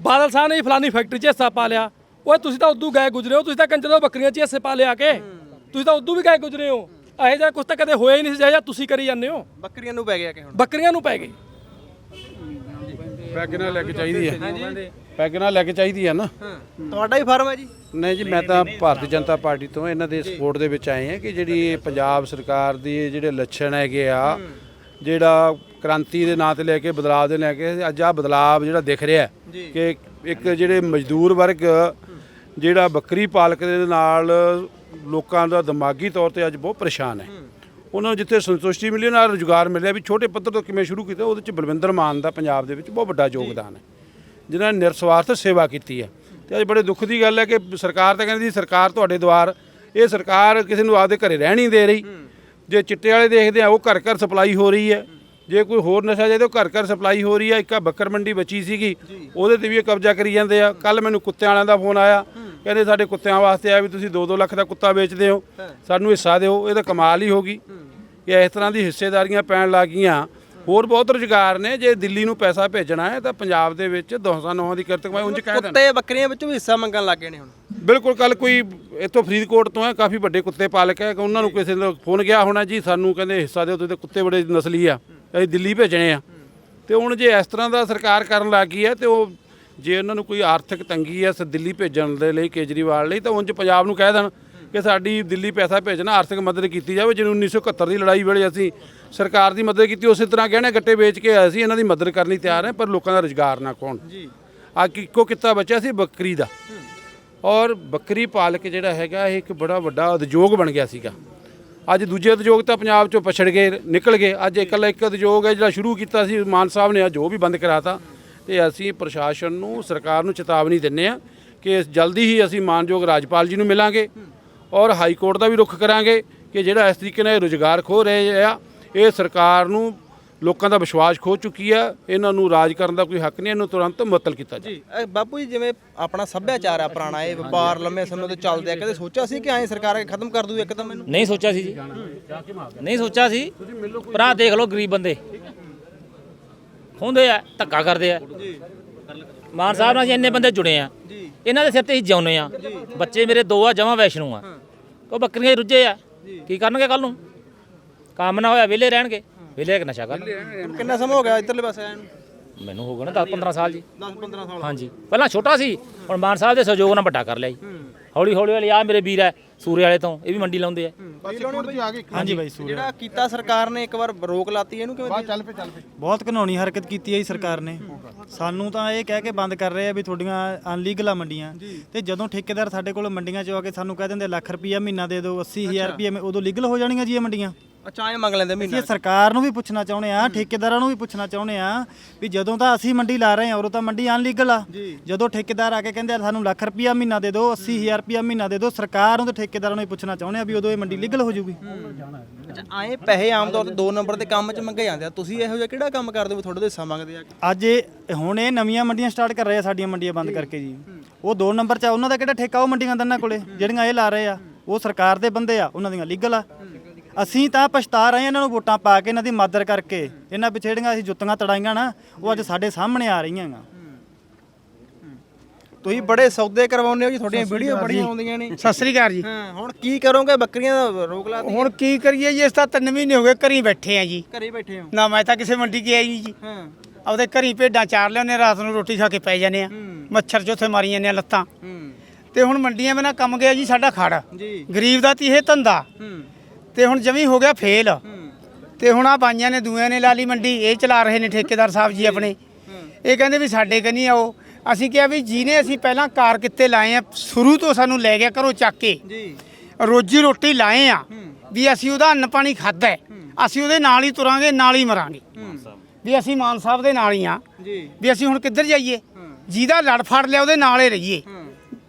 ਬਾਦਲ ਸਾਹਿਬ ਨੇ ਫਲਾਣੀ ਫੈਕਟਰੀ 'ਚ ਹਿੱਸਾ ਪਾ ਲਿਆ। ਓਏ ਤੁਸੀਂ ਤਾਂ ਉਦੋਂ ਗਏ ਗੁਜਰੇ ਹੋ ਤੁਸੀਂ ਤਾਂ ਕੰਜਰ ਤੋਂ ਬੱਕਰੀਆਂ 'ਚ ਹਿੱਸੇ ਪਾ ਲਿਆ ਕੇ। ਤੁਸੀਂ ਤਾਂ ਉਦੋਂ ਵੀ ਗਏ ਗੁਜਰੇ ਹੋ। ਇਹੋ ਜਿਹਾ ਕੁਝ ਤਾਂ ਕਦੇ ਹੋਇਆ ਹੀ ਨਹੀਂ ਸੀ ਜਿਹਾ ਤੁਸੀਂ ਕਰੀ ਜਾਂਦੇ ਹੋ। ਬੱਕਰੀਆਂ ਨੂੰ ਪੈ ਗਿਆ ਕਿ ਹੁਣ? ਬੱਕਰੀਆਂ ਨੂੰ ਪੈ ਗਏ। ਪੈਗ ਨਾਲ ਲੈ ਕੇ ਚਾਹੀਦੀ ਹੈ। ਪੈਗ ਨਾਲ ਲੈ ਕੇ ਚਾਹੀਦੀ ਹੈ ਨਾ। ਤੁਹਾਡਾ ਹੀ ਫਾਰਮ ਹੈ ਜੀ? ਨਹੀਂ ਜੀ ਮੈਂ ਤਾਂ ਭਾਰਤੀ ਜਨਤਾ ਪਾਰਟੀ ਤੋਂ ਇਹਨਾਂ ਦੇ ਸਪੋਰਟ ਦੇ ਵਿੱਚ ਆਏ ਹਾਂ ਕਿ ਜਿਹੜੀ ਪੰਜਾਬ ਸਰਕਾਰ ਦੀ ਜਿਹੜੇ ਲੱਛਣ ਹੈਗੇ ਆ ਜਿਹੜਾ ਕ੍ਰਾਂਤੀ ਦੇ ਨਾਂ ਤੇ ਲੈ ਕੇ ਬਦਲਾਅ ਦੇ ਲੈ ਕੇ ਅੱਜ ਆ ਬਦਲਾਅ ਜਿਹੜਾ ਦਿਖ ਰਿਹਾ ਹੈ ਕਿ ਇੱਕ ਜਿਹੜੇ ਮਜ਼ਦੂਰ ਵਰਗ ਜਿਹੜਾ ਬੱਕਰੀ ਪਾਲਕ ਦੇ ਨਾਲ ਲੋਕਾਂ ਦਾ ਦਿਮਾਗੀ ਤੌਰ ਤੇ ਅੱਜ ਬਹੁਤ ਪਰੇਸ਼ਾਨ ਹੈ। ਉਹਨਾਂ ਨੂੰ ਜਿੱਥੇ ਸੰਤੁਸ਼ਟੀ ਮਿਲੀ ਨਾਲ ਰੁਜ਼ਗਾਰ ਮਿਲਿਆ ਵੀ ਛੋਟੇ ਪੱਧਰ ਤੋਂ ਕਿਵੇਂ ਸ਼ੁਰੂ ਕੀਤਾ ਉਹਦੇ ਚ ਬਲਵਿੰਦਰ ਮਾਨ ਦਾ ਪੰਜਾਬ ਦੇ ਵਿੱਚ ਬਹੁਤ ਵੱਡਾ ਯੋਗਦਾਨ ਹੈ ਜਿਨ੍ਹਾਂ ਨੇ ਨਿਰਸਵਾਰਥ ਸੇਵਾ ਕੀਤੀ ਹੈ। ਤੇ ਅੱਜ ਬੜੇ ਦੁੱਖ ਦੀ ਗੱਲ ਹੈ ਕਿ ਸਰਕਾਰ ਤਾਂ ਕਹਿੰਦੀ ਸੀ ਸਰਕਾਰ ਤੁਹਾਡੇ ਦੁਆਰ ਇਹ ਸਰਕਾਰ ਕਿਸੇ ਨੂੰ ਆਪਦੇ ਘਰੇ ਰਹਿਣ ਨਹੀਂ ਦੇ ਰਹੀ। ਜੇ ਚਿੱਟੇ ਵਾਲੇ ਦੇਖਦੇ ਆ ਉਹ ਘਰ ਘਰ ਸਪਲਾਈ ਹੋ ਰਹੀ ਹੈ। ਜੇ ਕੋਈ ਹੋਰ ਨਸ਼ਾ ਉਹ ਘਰ ਘਰ ਸਪਲਾਈ ਹੋ ਰਹੀ ਹੈ ਇੱਕ ਆ ਬੱਕਰ ਮੰਡੀ ਬਚੀ ਸੀਗੀ ਉਹਦੇ ਤੇ ਵੀ ਇਹ ਕਬਜ਼ਾ ਕਰੀ ਜਾਂਦੇ ਆ। ਕੱਲ ਮੈਨੂੰ ਕੁੱਤਿਆਂ ਵਾਲਿਆਂ ਦਾ ਫੋਨ ਆਇਆ ਕਹਿੰਦੇ ਸਾਡੇ ਕੁੱਤਿਆਂ ਵਾਸਤੇ ਆ ਵੀ ਤੁਸੀਂ 2-2 ਲੱਖ ਦਾ ਕੁੱਤਾ ਵੇਚਦੇ ਹੋ ਸਾਨੂੰ ਹਿੱਸਾ ਦਿਓ ਇਹ ਤਾਂ ਕਮਾਲ ਹੀ ਹੋ ਗਈ। ਕਿ ਇਸ ਤਰ੍ਹਾਂ ਦੀ ਹਿੱਸੇਦਾਰੀਆਂ ਪੈਣ ਲੱਗ ਗਈਆਂ ਹੋਰ ਬਹੁਤ ਰੁਜ਼ਗਾਰ ਨੇ ਜੇ ਦਿੱਲੀ ਨੂੰ ਪੈਸਾ ਭੇਜਣਾ ਹੈ ਤਾਂ ਪੰਜਾਬ ਦੇ ਵਿੱਚ ਦੋਹਾਂ ਨੌਹਾਂ ਦੀ ਕਿਰਤ ਕਮਾਈ ਉਂਝ ਕਹਿ ਦੇਣਾ। ਕੁੱਤੇ ਬੱਕਰੀਆਂ ਵਿੱਚੋਂ ਵੀ ਹਿੱਸਾ ਮੰਗਣ ਲੱਗ ਗਏ ਨੇ ਹੁਣ। ਬਿਲਕੁਲ ਕੱਲ ਕੋਈ ਇੱਥੋਂ ਫਰੀਦਕੋਟ ਤੋਂ ਹੈ ਕਾਫੀ ਵੱਡੇ ਕੁੱਤੇ ਪਾਲਕ ਹੈ ਕਿ ਉਹਨਾਂ ਨੂੰ ਕਿਸੇ ਦਾ ਫੋਨ ਗਿਆ ਹੋਣਾ ਜੀ ਸਾਨੂੰ ਕਹਿੰਦੇ ਹਿੱਸਾ ਦਿਓ ਤੁਸੀਂ ਤਾਂ ਕੁੱਤੇ ਬੜੇ ਨਸਲੀ ਆ। ਅਸੀਂ ਦਿੱਲੀ ਭੇਜਣੇ ਆ। ਤੇ ਹੁਣ ਜੇ ਇਸ ਤਰ੍ਹਾਂ ਦਾ ਸਰਕਾਰ ਕਰਨ ਲੱਗ ਹੈ ਤੇ ਉਹ ਜੇ ਉਹਨਾਂ ਨੂੰ ਕੋਈ ਆਰਥਿਕ ਤੰਗੀ ਹੈ ਸ ਦਿੱਲੀ ਭੇਜਣ ਦੇ ਲਈ ਕੇਜਰੀਵਾਲ ਲਈ ਤਾਂ ਉਂਝ ਪੰਜਾਬ ਨੂੰ ਕਹਿ ਦੇਣ ਕਿ ਸਾਡੀ ਦਿੱਲੀ ਪੈਸਾ ਭੇਜਣਾ ਆਰਥਿਕ ਮਦਦ ਕੀਤੀ ਜਾਵੇ। ਜਿਵੇਂ 1971 ਦੀ ਲੜਾਈ ਵੇਲੇ ਅਸੀਂ ਸਰਕਾਰ ਦੀ ਮਦਦ ਕੀਤੀ ਉਸੇ ਤਰ੍ਹਾਂ ਗਹਿਣੇ ਗੱਟੇ ਵੇਚ ਕੇ ਅਸੀਂ ਇਹਨਾਂ ਦੀ ਮਦਦ ਕਰਨ ਲਈ ਤਿਆਰ ਹਾਂ ਪਰ ਲੋਕਾਂ ਦਾ ਰੁਜ਼ਗਾਰ ਨਾ ਖੋਣ ਜੀ। ਆ ਇੱਕੋ ਕਿੱਤਾ ਬਚਿਆ ਸੀ ਬੱਕਰੀ ਦਾ। ਔਰ ਬੱਕਰੀ ਪਾਲਕ ਜਿਹੜਾ ਹੈਗਾ ਇਹ ਇੱਕ ਬੜਾ ਵੱਡਾ ਉਦਯੋਗ ਬਣ ਗਿਆ ਸੀਗਾ। ਅੱਜ ਦੂਜੇ ਉਦਯੋਗ ਤਾਂ ਪੰਜਾਬ ਚੋਂ ਪਛੜ ਗਏ, ਨਿਕਲ ਗਏ। ਅੱਜ ਇਕੱਲਾ ਇੱਕ ਉਦਯੋਗ ਹੈ ਜਿਹੜਾ ਸ਼ੁਰੂ ਕੀਤਾ ਸੀ, ਮਾਨ ਸਾਹਿਬ ਨੇ ਅੱਜ ਉਹ ਵੀ ਬੰਦ ਕਰਾਤਾ। ਤੇ ਅਸੀਂ ਪ੍ਰਸ਼ਾਸਨ ਨੂੰ, ਸਰਕਾਰ ਨੂੰ ਚੇਤਾਵਨੀ ਦਿੰਨੇ ਆ ਕਿ ਜਲਦੀ ਹੀ ਅਸੀਂ ਮਾਨਯੋਗ ਰਾਜਪਾਲ ਜੀ ਨੂੰ ਮਿਲਾਂਗੇ ਔਰ ਹਾਈ ਕੋਰਟ ਦਾ ਵੀ ਰੁਖ ਕਰਾਂਗੇ ਕਿ ਜਿਹੜਾ ਇਸ ਤਰੀਕੇ ਨਾਲ ਇਹ ਰੁਜ਼ਗਾਰ ਖੋ ਰਹੇ ਆ, ਇਹ ਸਰਕਾਰ ਨੂੰ ਲੋਕਾਂ ਦਾ ਵਿਸ਼ਵਾਸ ਖੋ ਚੁੱਕੀ ਆ ਇਹਨਾਂ ਨੂੰ ਰਾਜ ਕਰਨ ਦਾ ਕੋਈ ਹੱਕ ਨਹੀਂ ਇਹਨੂੰ ਤੁਰੰਤ ਮੁਅੱਤਲ ਕੀਤਾ ਜਾਵੇ। ਜੀ ਬਾਪੂ ਜੀ ਜਿਵੇਂ ਆਪਣਾ ਸੱਭਿਆਚਾਰ ਆ ਪੁਰਾਣਾ ਇਹ ਵਪਾਰ ਲੰਮੇ ਸਮੇਂ ਤੋਂ ਚੱਲਦੇ ਆ ਕਦੇ ਸੋਚਿਆ ਸੀ ਕਿ ਐਂ ਸਰਕਾਰ ਖਤਮ ਕਰ ਦੂ ਇੱਕਦਮ ਇਹਨੂੰ ਨਹੀਂ ਸੋਚਿਆ ਸੀ ਜੀ। ਨਹੀਂ ਸੋਚਿਆ ਸੀ। ਪਰ ਆਹ ਦੇਖ ਲਓ ਗਰੀਬ ਬੰਦੇ। ਹੁੰਦੇ ਆ ਧੱਕਾ ਕਰਦੇ ਆ। ਮਾਨ ਸਾਹਿਬ ਨਾਲ ਜੀ ਇੰਨੇ ਬੰਦੇ ਜੁੜੇ ਆ। ਇਹਨਾਂ ਦੇ ਸਿਰ ਤੇ ਹੀ ਜਿਉਂਦੇ ਆ। ਬੱਚੇ ਮੇਰੇ ਦੋ ਆ ਜਮਾਂ ਵੈਸ਼ਨੂ ਆ। ਉਹ ਬੱਕਰੀਆਂ ਹੀ ਰੁੱਝੇ ਆ। ਕੀ ਕਰਨਗੇ ਕੱਲ ਨੂੰ? ਕੰਮ ਨਾ ਹੋਇਆ ਵਿਹਲੇ ਰਹਿਣਗੇ। ਵਿਹਲੇ ਇੱਕ ਨਸ਼ਾ ਕਰਨ ਕਿੰਨਾ ਸਮਾਂ ਹੋ ਗਿਆ ਇੱਧਰਲੇ ਪਾਸੇ ਆਇਆ ਨੂੰ? ਮੈਨੂੰ ਹੋ ਗਏ ਨਾ 10 15 ਸਾਲ ਜੀ। 10 15 ਸਾਲ ਹਾਂਜੀ। ਪਹਿਲਾਂ ਛੋਟਾ ਸੀ ਹੁਣ ਮਾਨ ਸਾਹਿਬ ਦੇ ਸਹਿਯੋਗ ਨਾਲ ਵੱਡਾ ਕਰ ਲਿਆ ਜੀ। ਹੌਲੀ ਹੌਲੀ ਵਾਲੀ ਆ ਮੇਰੇ ਵੀਰ ਹੈ ਸੂਰੇ ਵਾਲੇ ਤੋਂ ਇਹ ਵੀ ਮੰਡੀ ਲਾਉਂਦੇ ਆ। ਹਾਂਜੀ ਬਾਈ ਸੂਰ ਜਿਹੜਾ ਕੀਤਾ ਸਰਕਾਰ ਨੇ ਇੱਕ ਵਾਰ ਰੋਕ ਲਾਤੀ ਇਹਨੂੰ ਕਿਵੇਂ ਚੱਲ ਪਏ ਚੱਲ ਪਏ। ਬਹੁਤ ਘਨੌਣੀ ਹਰਕਤ ਕੀਤੀ ਹੈ ਜੀ ਸਰਕਾਰ ਨੇ। ਸਾਨੂੰ ਤਾਂ ਇਹ ਕਹਿ ਕੇ ਬੰਦ ਕਰ ਰਹੇ ਆ ਵੀ ਤੁਹਾਡੀਆਂ ਅਨਲੀਗਲ ਆ ਮੰਡੀਆਂ। ਤੇ ਜਦੋਂ ਠੇਕੇਦਾਰ ਸਾਡੇ ਕੋਲ ਮੰਡੀਆਂ 'ਚ ਆ ਕੇ ਸਾਨੂੰ ਕਹਿ ਦਿੰਦੇ ਲੱਖ ਰੁਪਈਆ ਮਹੀਨਾ ਦੇ ਦਿਓ 80000 ਰੁਪਈਆ ਉਦੋਂ ਲੀਗਲ ਹੋ ਜਾਣੀਆਂ ਜੀ ਇਹ ਮੰਡੀਆਂ? ਅੱਛਾ ਐ ਮੰਗ ਲੈਂਦੇ ਮਹੀਨਾ ਅਸੀਂ ਸਰਕਾਰ ਨੂੰ ਵੀ ਪੁੱਛਣਾ ਚਾਹੁੰਦੇ ਆ ਠੇਕੇਦਾਰਾਂ ਨੂੰ ਵੀ ਪੁੱਛਣਾ ਚਾਹੁੰਦੇ ਆ ਵੀ ਜਦੋਂ ਤਾਂ ਅਸੀਂ ਮੰਡੀ ਲਾ ਰਹੇ ਆ ਉਦੋਂ ਤਾਂ ਮੰਡੀ ਅਨਲੀਗਲ ਆ। ਜਦੋਂ ਠੇਕੇਦਾਰ ਆ ਕੇ ਕਹਿੰਦੇ ਆ ਸਾਨੂੰ ਲੱਖ ਰੁਪਿਆ ਮਹੀਨਾ ਦੇ ਦਿਓ 80000 ਰੁਪਿਆ ਮਹੀਨਾ ਦੇ ਦਿਓ ਸਰਕਾਰ ਨੂੰ ਤੇ ਠੇਕੇਦਾਰਾਂ ਨੂੰ ਵੀ ਪੁੱਛਣਾ ਚਾਹੁੰਦੇ ਆ ਵੀ ਉਦੋਂ ਇਹ ਮੰਡੀ ਲੀਗਲ ਹੋ ਜਾਊਗੀ। ਅੱਛਾ ਆਏ ਪੈਸੇ ਆਮ ਤੌਰ ਤੇ 2 ਨੰਬਰ ਦੇ ਕੰਮ 'ਚ ਮੰਗੇ ਜਾਂਦੇ ਆ। ਤੁਸੀਂ ਇਹੋ ਜਿਹਾ ਕਿਹੜਾ ਕੰਮ ਕਰਦੇ ਹੋ ਤੁਹਾਡੇ ਤੋਂ ਹਿੱਸਾ ਮੰਗਦੇ ਆ? ਅੱਜ ਇਹ ਹੁਣ ਇਹ ਨਵੀਆਂ ਮੰਡੀਆਂ ਸਟਾਰਟ ਕਰ ਰਹੇ ਆ ਸਾਡੀਆਂ ਮੰਡੀਆਂ ਬੰਦ ਕਰਕੇ ਜੀ। ਉਹ ਦੋ ਨੰਬਰ 'ਚ ਆ ਉਹਨਾਂ ਦਾ ਕਿਹੜਾ ਠੇਕਾ ਉਹ ਮੰਡੀਆਂ ਦਾ ਇਹਨਾਂ ਕੋਲੇ ਜਿਹੜੀਆਂ ਇਹ ਲਾ ਰਹੇ ਆ ਉਹ ਸਰਕਾਰ ਦੇ ਬੰਦੇ ਆ ਉਹਨਾਂ ਦੀਆਂ ਲੀਗਲ ਆ। ਅਸੀਂ ਤਾਂ ਪਛਤਾ ਰਹੇ ਆ ਇਹਨਾਂ ਨੂੰ ਵੋਟਾਂ ਪਾ ਕੇ ਇਹਨਾਂ ਦੀ ਮਦਦ ਕਰਕੇ। ਇਹਨਾਂ ਪਿੱਛੇ ਜਿਹੜੀਆਂ ਅਸੀਂ ਜੁੱਤੀਆਂ ਤੜਾਈਆਂ ਨਾ ਉਹ ਅੱਜ ਸਾਡੇ ਸਾਹਮਣੇ ਆ ਰਹੀਆਂ ਗਾ ਤੁਸੀਂ ਬੜੇ ਸੌਦੇ ਕਰਵਾਉਂਦੇ ਹੋ ਜੀ ਤੁਹਾਡੀਆਂ ਵੀਡੀਓ ਬੜੀਆਂ ਆਉਂਦੀਆਂ ਨੇ। ਸਤਿ ਸ੍ਰੀ ਅਕਾਲ ਜੀ। ਹਾਂ ਹੁਣ ਕੀ ਕਰੋਗੇ? ਬੱਕਰੀਆਂ ਦਾ ਰੋਕ ਲਾਤੀ ਹੁਣ ਕੀ ਕਰੀਏ ਜੀ ਇਸ ਤਾਂ ਤਿੰਨ ਮਹੀਨੇ ਹੋ ਗਏ ਘਰੀ ਬੈਠੇ ਆ ਜੀ। ਘਰੇ ਬੈਠੇ ਹੋ। ਨਾ ਮੈਂ ਤਾਂ ਕਿਸੇ ਮੰਡੀ ਗਿਆ ਹੀ ਨਹੀਂ ਜੀ। ਹਾਂ। ਆਪਦੇ ਘਰੀ ਭੇਡਾਂ ਚਾਰ ਲਿਆਉਂਦੇ ਰਾਤ ਨੂੰ ਰੋਟੀ ਖਾ ਕੇ ਪੈ ਜਾਂਦੇ ਆ ਮੱਛਰ ਚੋਥੇ ਮਾਰੀ ਜਾਂਦੇ ਆ ਲੱਤਾਂ। ਹੂੰ। ਤੇ ਹੁਣ ਮੰਡੀਆਂ ਬਿਨਾ ਕੰਮ ਗਿਆ ਜੀ ਸਾਡਾ ਖੜ। ਜੀ। ਗਰੀਬ ਦਾ ਤੀ ਇਹ ਧੰਦਾ। ਹੂੰ। ਤੇ ਹੁਣ ਜਮੀ ਹੋ ਗਿਆ ਫੇਲ। ਤੇ ਹੁਣ ਆ ਬਾਈਆਂ ਨੇ ਦੂਆਂ ਨੇ ਲਾ ਲਈ ਮੰਡੀ ਇਹ ਚਲਾ ਰਹੇ ਨੇ ਠੇਕੇਦਾਰ ਸਾਹਿਬ ਜੀ ਆਪਣੇ। ਇਹ ਕਹਿੰਦੇ ਵੀ ਸਾਡੇ ਕਨੀ ਆਓ। ਅਸੀਂ ਕਿਹਾ ਵੀ ਜਿਹਨੇ ਅਸੀਂ ਪਹਿਲਾਂ ਕਾਰ ਕਿੱਤੇ ਲਾਏ ਆ ਸ਼ੁਰੂ ਤੋਂ ਸਾਨੂੰ ਲੈ ਗਿਆ ਘਰੋਂ ਚੱਕ ਕੇ। ਜੀ। ਰੋਜੀ ਰੋਟੀ ਲਾਏ ਆ ਵੀ ਅਸੀਂ ਉਹਦਾ ਅੰਨ ਪਾਣੀ ਖਾਦਾ ਅਸੀਂ ਉਹਦੇ ਨਾਲ ਹੀ ਤੁਰਾਂਗੇ ਨਾਲ ਹੀ ਮਰਾਂਗੇ। ਵੀ ਅਸੀਂ ਮਾਨ ਸਾਹਿਬ ਦੇ ਨਾਲ ਹੀ ਆ। ਜੀ। ਵੀ ਅਸੀਂ ਹੁਣ ਕਿੱਧਰ ਜਾਈਏ? ਜਿਹਦਾ ਲੜ ਫੜ ਲਿਆ ਉਹਦੇ ਨਾਲ ਹੀ। ਰਹੀਏ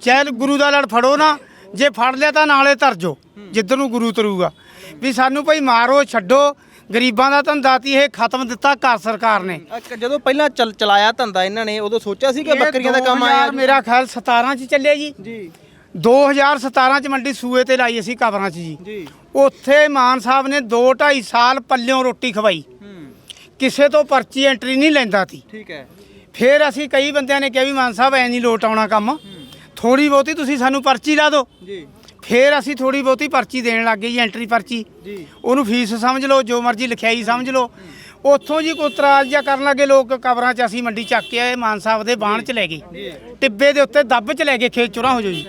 ਚਾਹੇ ਗੁਰੂ ਦਾ ਲੜ ਫੜੋ ਨਾ। ਜੇ ਫੜ ਲਿਆ ਤਾਂ ਨਾਲੇ ਧਰ ਜੋ। ਜਿੱਧਰ ਨੂੰ ਗੁਰੂ ਤਰੂਗਾ। ਵੀ ਸਾਨੂੰ ਭਾਈ ਮਾਰੋ ਛੱਡੋ। ਗਰੀਬਾਂ ਦਾ ਧੰਦਾ ਤੀ ਇਹ ਖਤਮ ਦਿੱਤਾ ਘਰ ਸਰਕਾਰ ਨੇ। ਅ, ਜਦੋਂ ਪਹਿਲਾਂ ਚੱਲ ਚਲਾਇਆ ਧੰਦਾ ਇਹਨਾਂ ਨੇ ਉਦੋਂ ਸੋਚਿਆ ਸੀ ਕਿ ਬੱਕਰੀਆਂ ਦਾ ਕੰਮ 2000 ਆਇਆ? ਮੇਰਾ ਖਿਆਲ 17 ਚ ਚੱਲਿਆ ਜੀ। ਜੀ। 2017 ਚ ਮੰਡੀ ਸੂਏ ਤੇ ਲਾਈ ਅਸੀਂ ਕਬਰਾਂ ਚ ਜੀ। ਜੀ। ਉੱਥੇ ਮਾਨ ਸਾਹਿਬ ਨੇ 2 2.5 ਸਾਲ ਪੱਲਿਓਂ ਰੋਟੀ ਖਵਾਈ। ਹੂੰ। ਕਿਸੇ ਤੋਂ ਪਰਚੀ ਐਂਟਰੀ ਨਹੀਂ ਲੈਂਦਾ ਤੀ। ਠੀਕ ਹੈ। ਫਿਰ ਅਸੀਂ ਕਈ ਬੰਦਿਆਂ ਨੇ ਕਿਹਾ ਵੀ ਮਾਨ ਸਾਹਿਬ ਐ ਨਹੀਂ ਲੋਟ ਆਉਣਾ ਕੰਮ। ਥੋੜੀ ਬਹੁਤੀ ਤੁਸੀਂ ਸਾਨੂੰ ਪਰਚੀ ਲਾ ਦਿਓ। ਜੀ। ਫਿਰ ਅਸੀਂ ਥੋੜੀ ਬਹੁਤੀ ਪਰਚੀ ਦੇਣ ਲੱਗ ਗਏ ਜੀ ਐਂਟਰੀ ਪਰਚੀ। ਜੀ। ਉਹਨੂੰ ਫੀਸ ਸਮਝ ਲਓ ਜੋ ਮਰਜ਼ੀ ਲਿਖਾਈ ਸਮਝ ਲਓ। ਉੱਥੋਂ ਜੀ ਕੋਈ ਇਤਰਾਜ਼ ਜਿਹਾ ਕਰਨ ਲੱਗੇ ਲੋਕ ਕਬਰਾਂ 'ਚ ਅਸੀਂ ਮੰਡੀ ਚੱਕ ਕੇ ਆਏ ਮਾਨ ਸਾਹਿਬ ਦੇ ਬਾਣ 'ਚ ਲੈ ਗਏ। ਟਿੱਬੇ ਦੇ ਉੱਤੇ ਦੱਬ 'ਚ ਲੈ ਗਏ ਖੇਤ ਚੁਰਾ ਹੋ ਜੋ ਜੀ।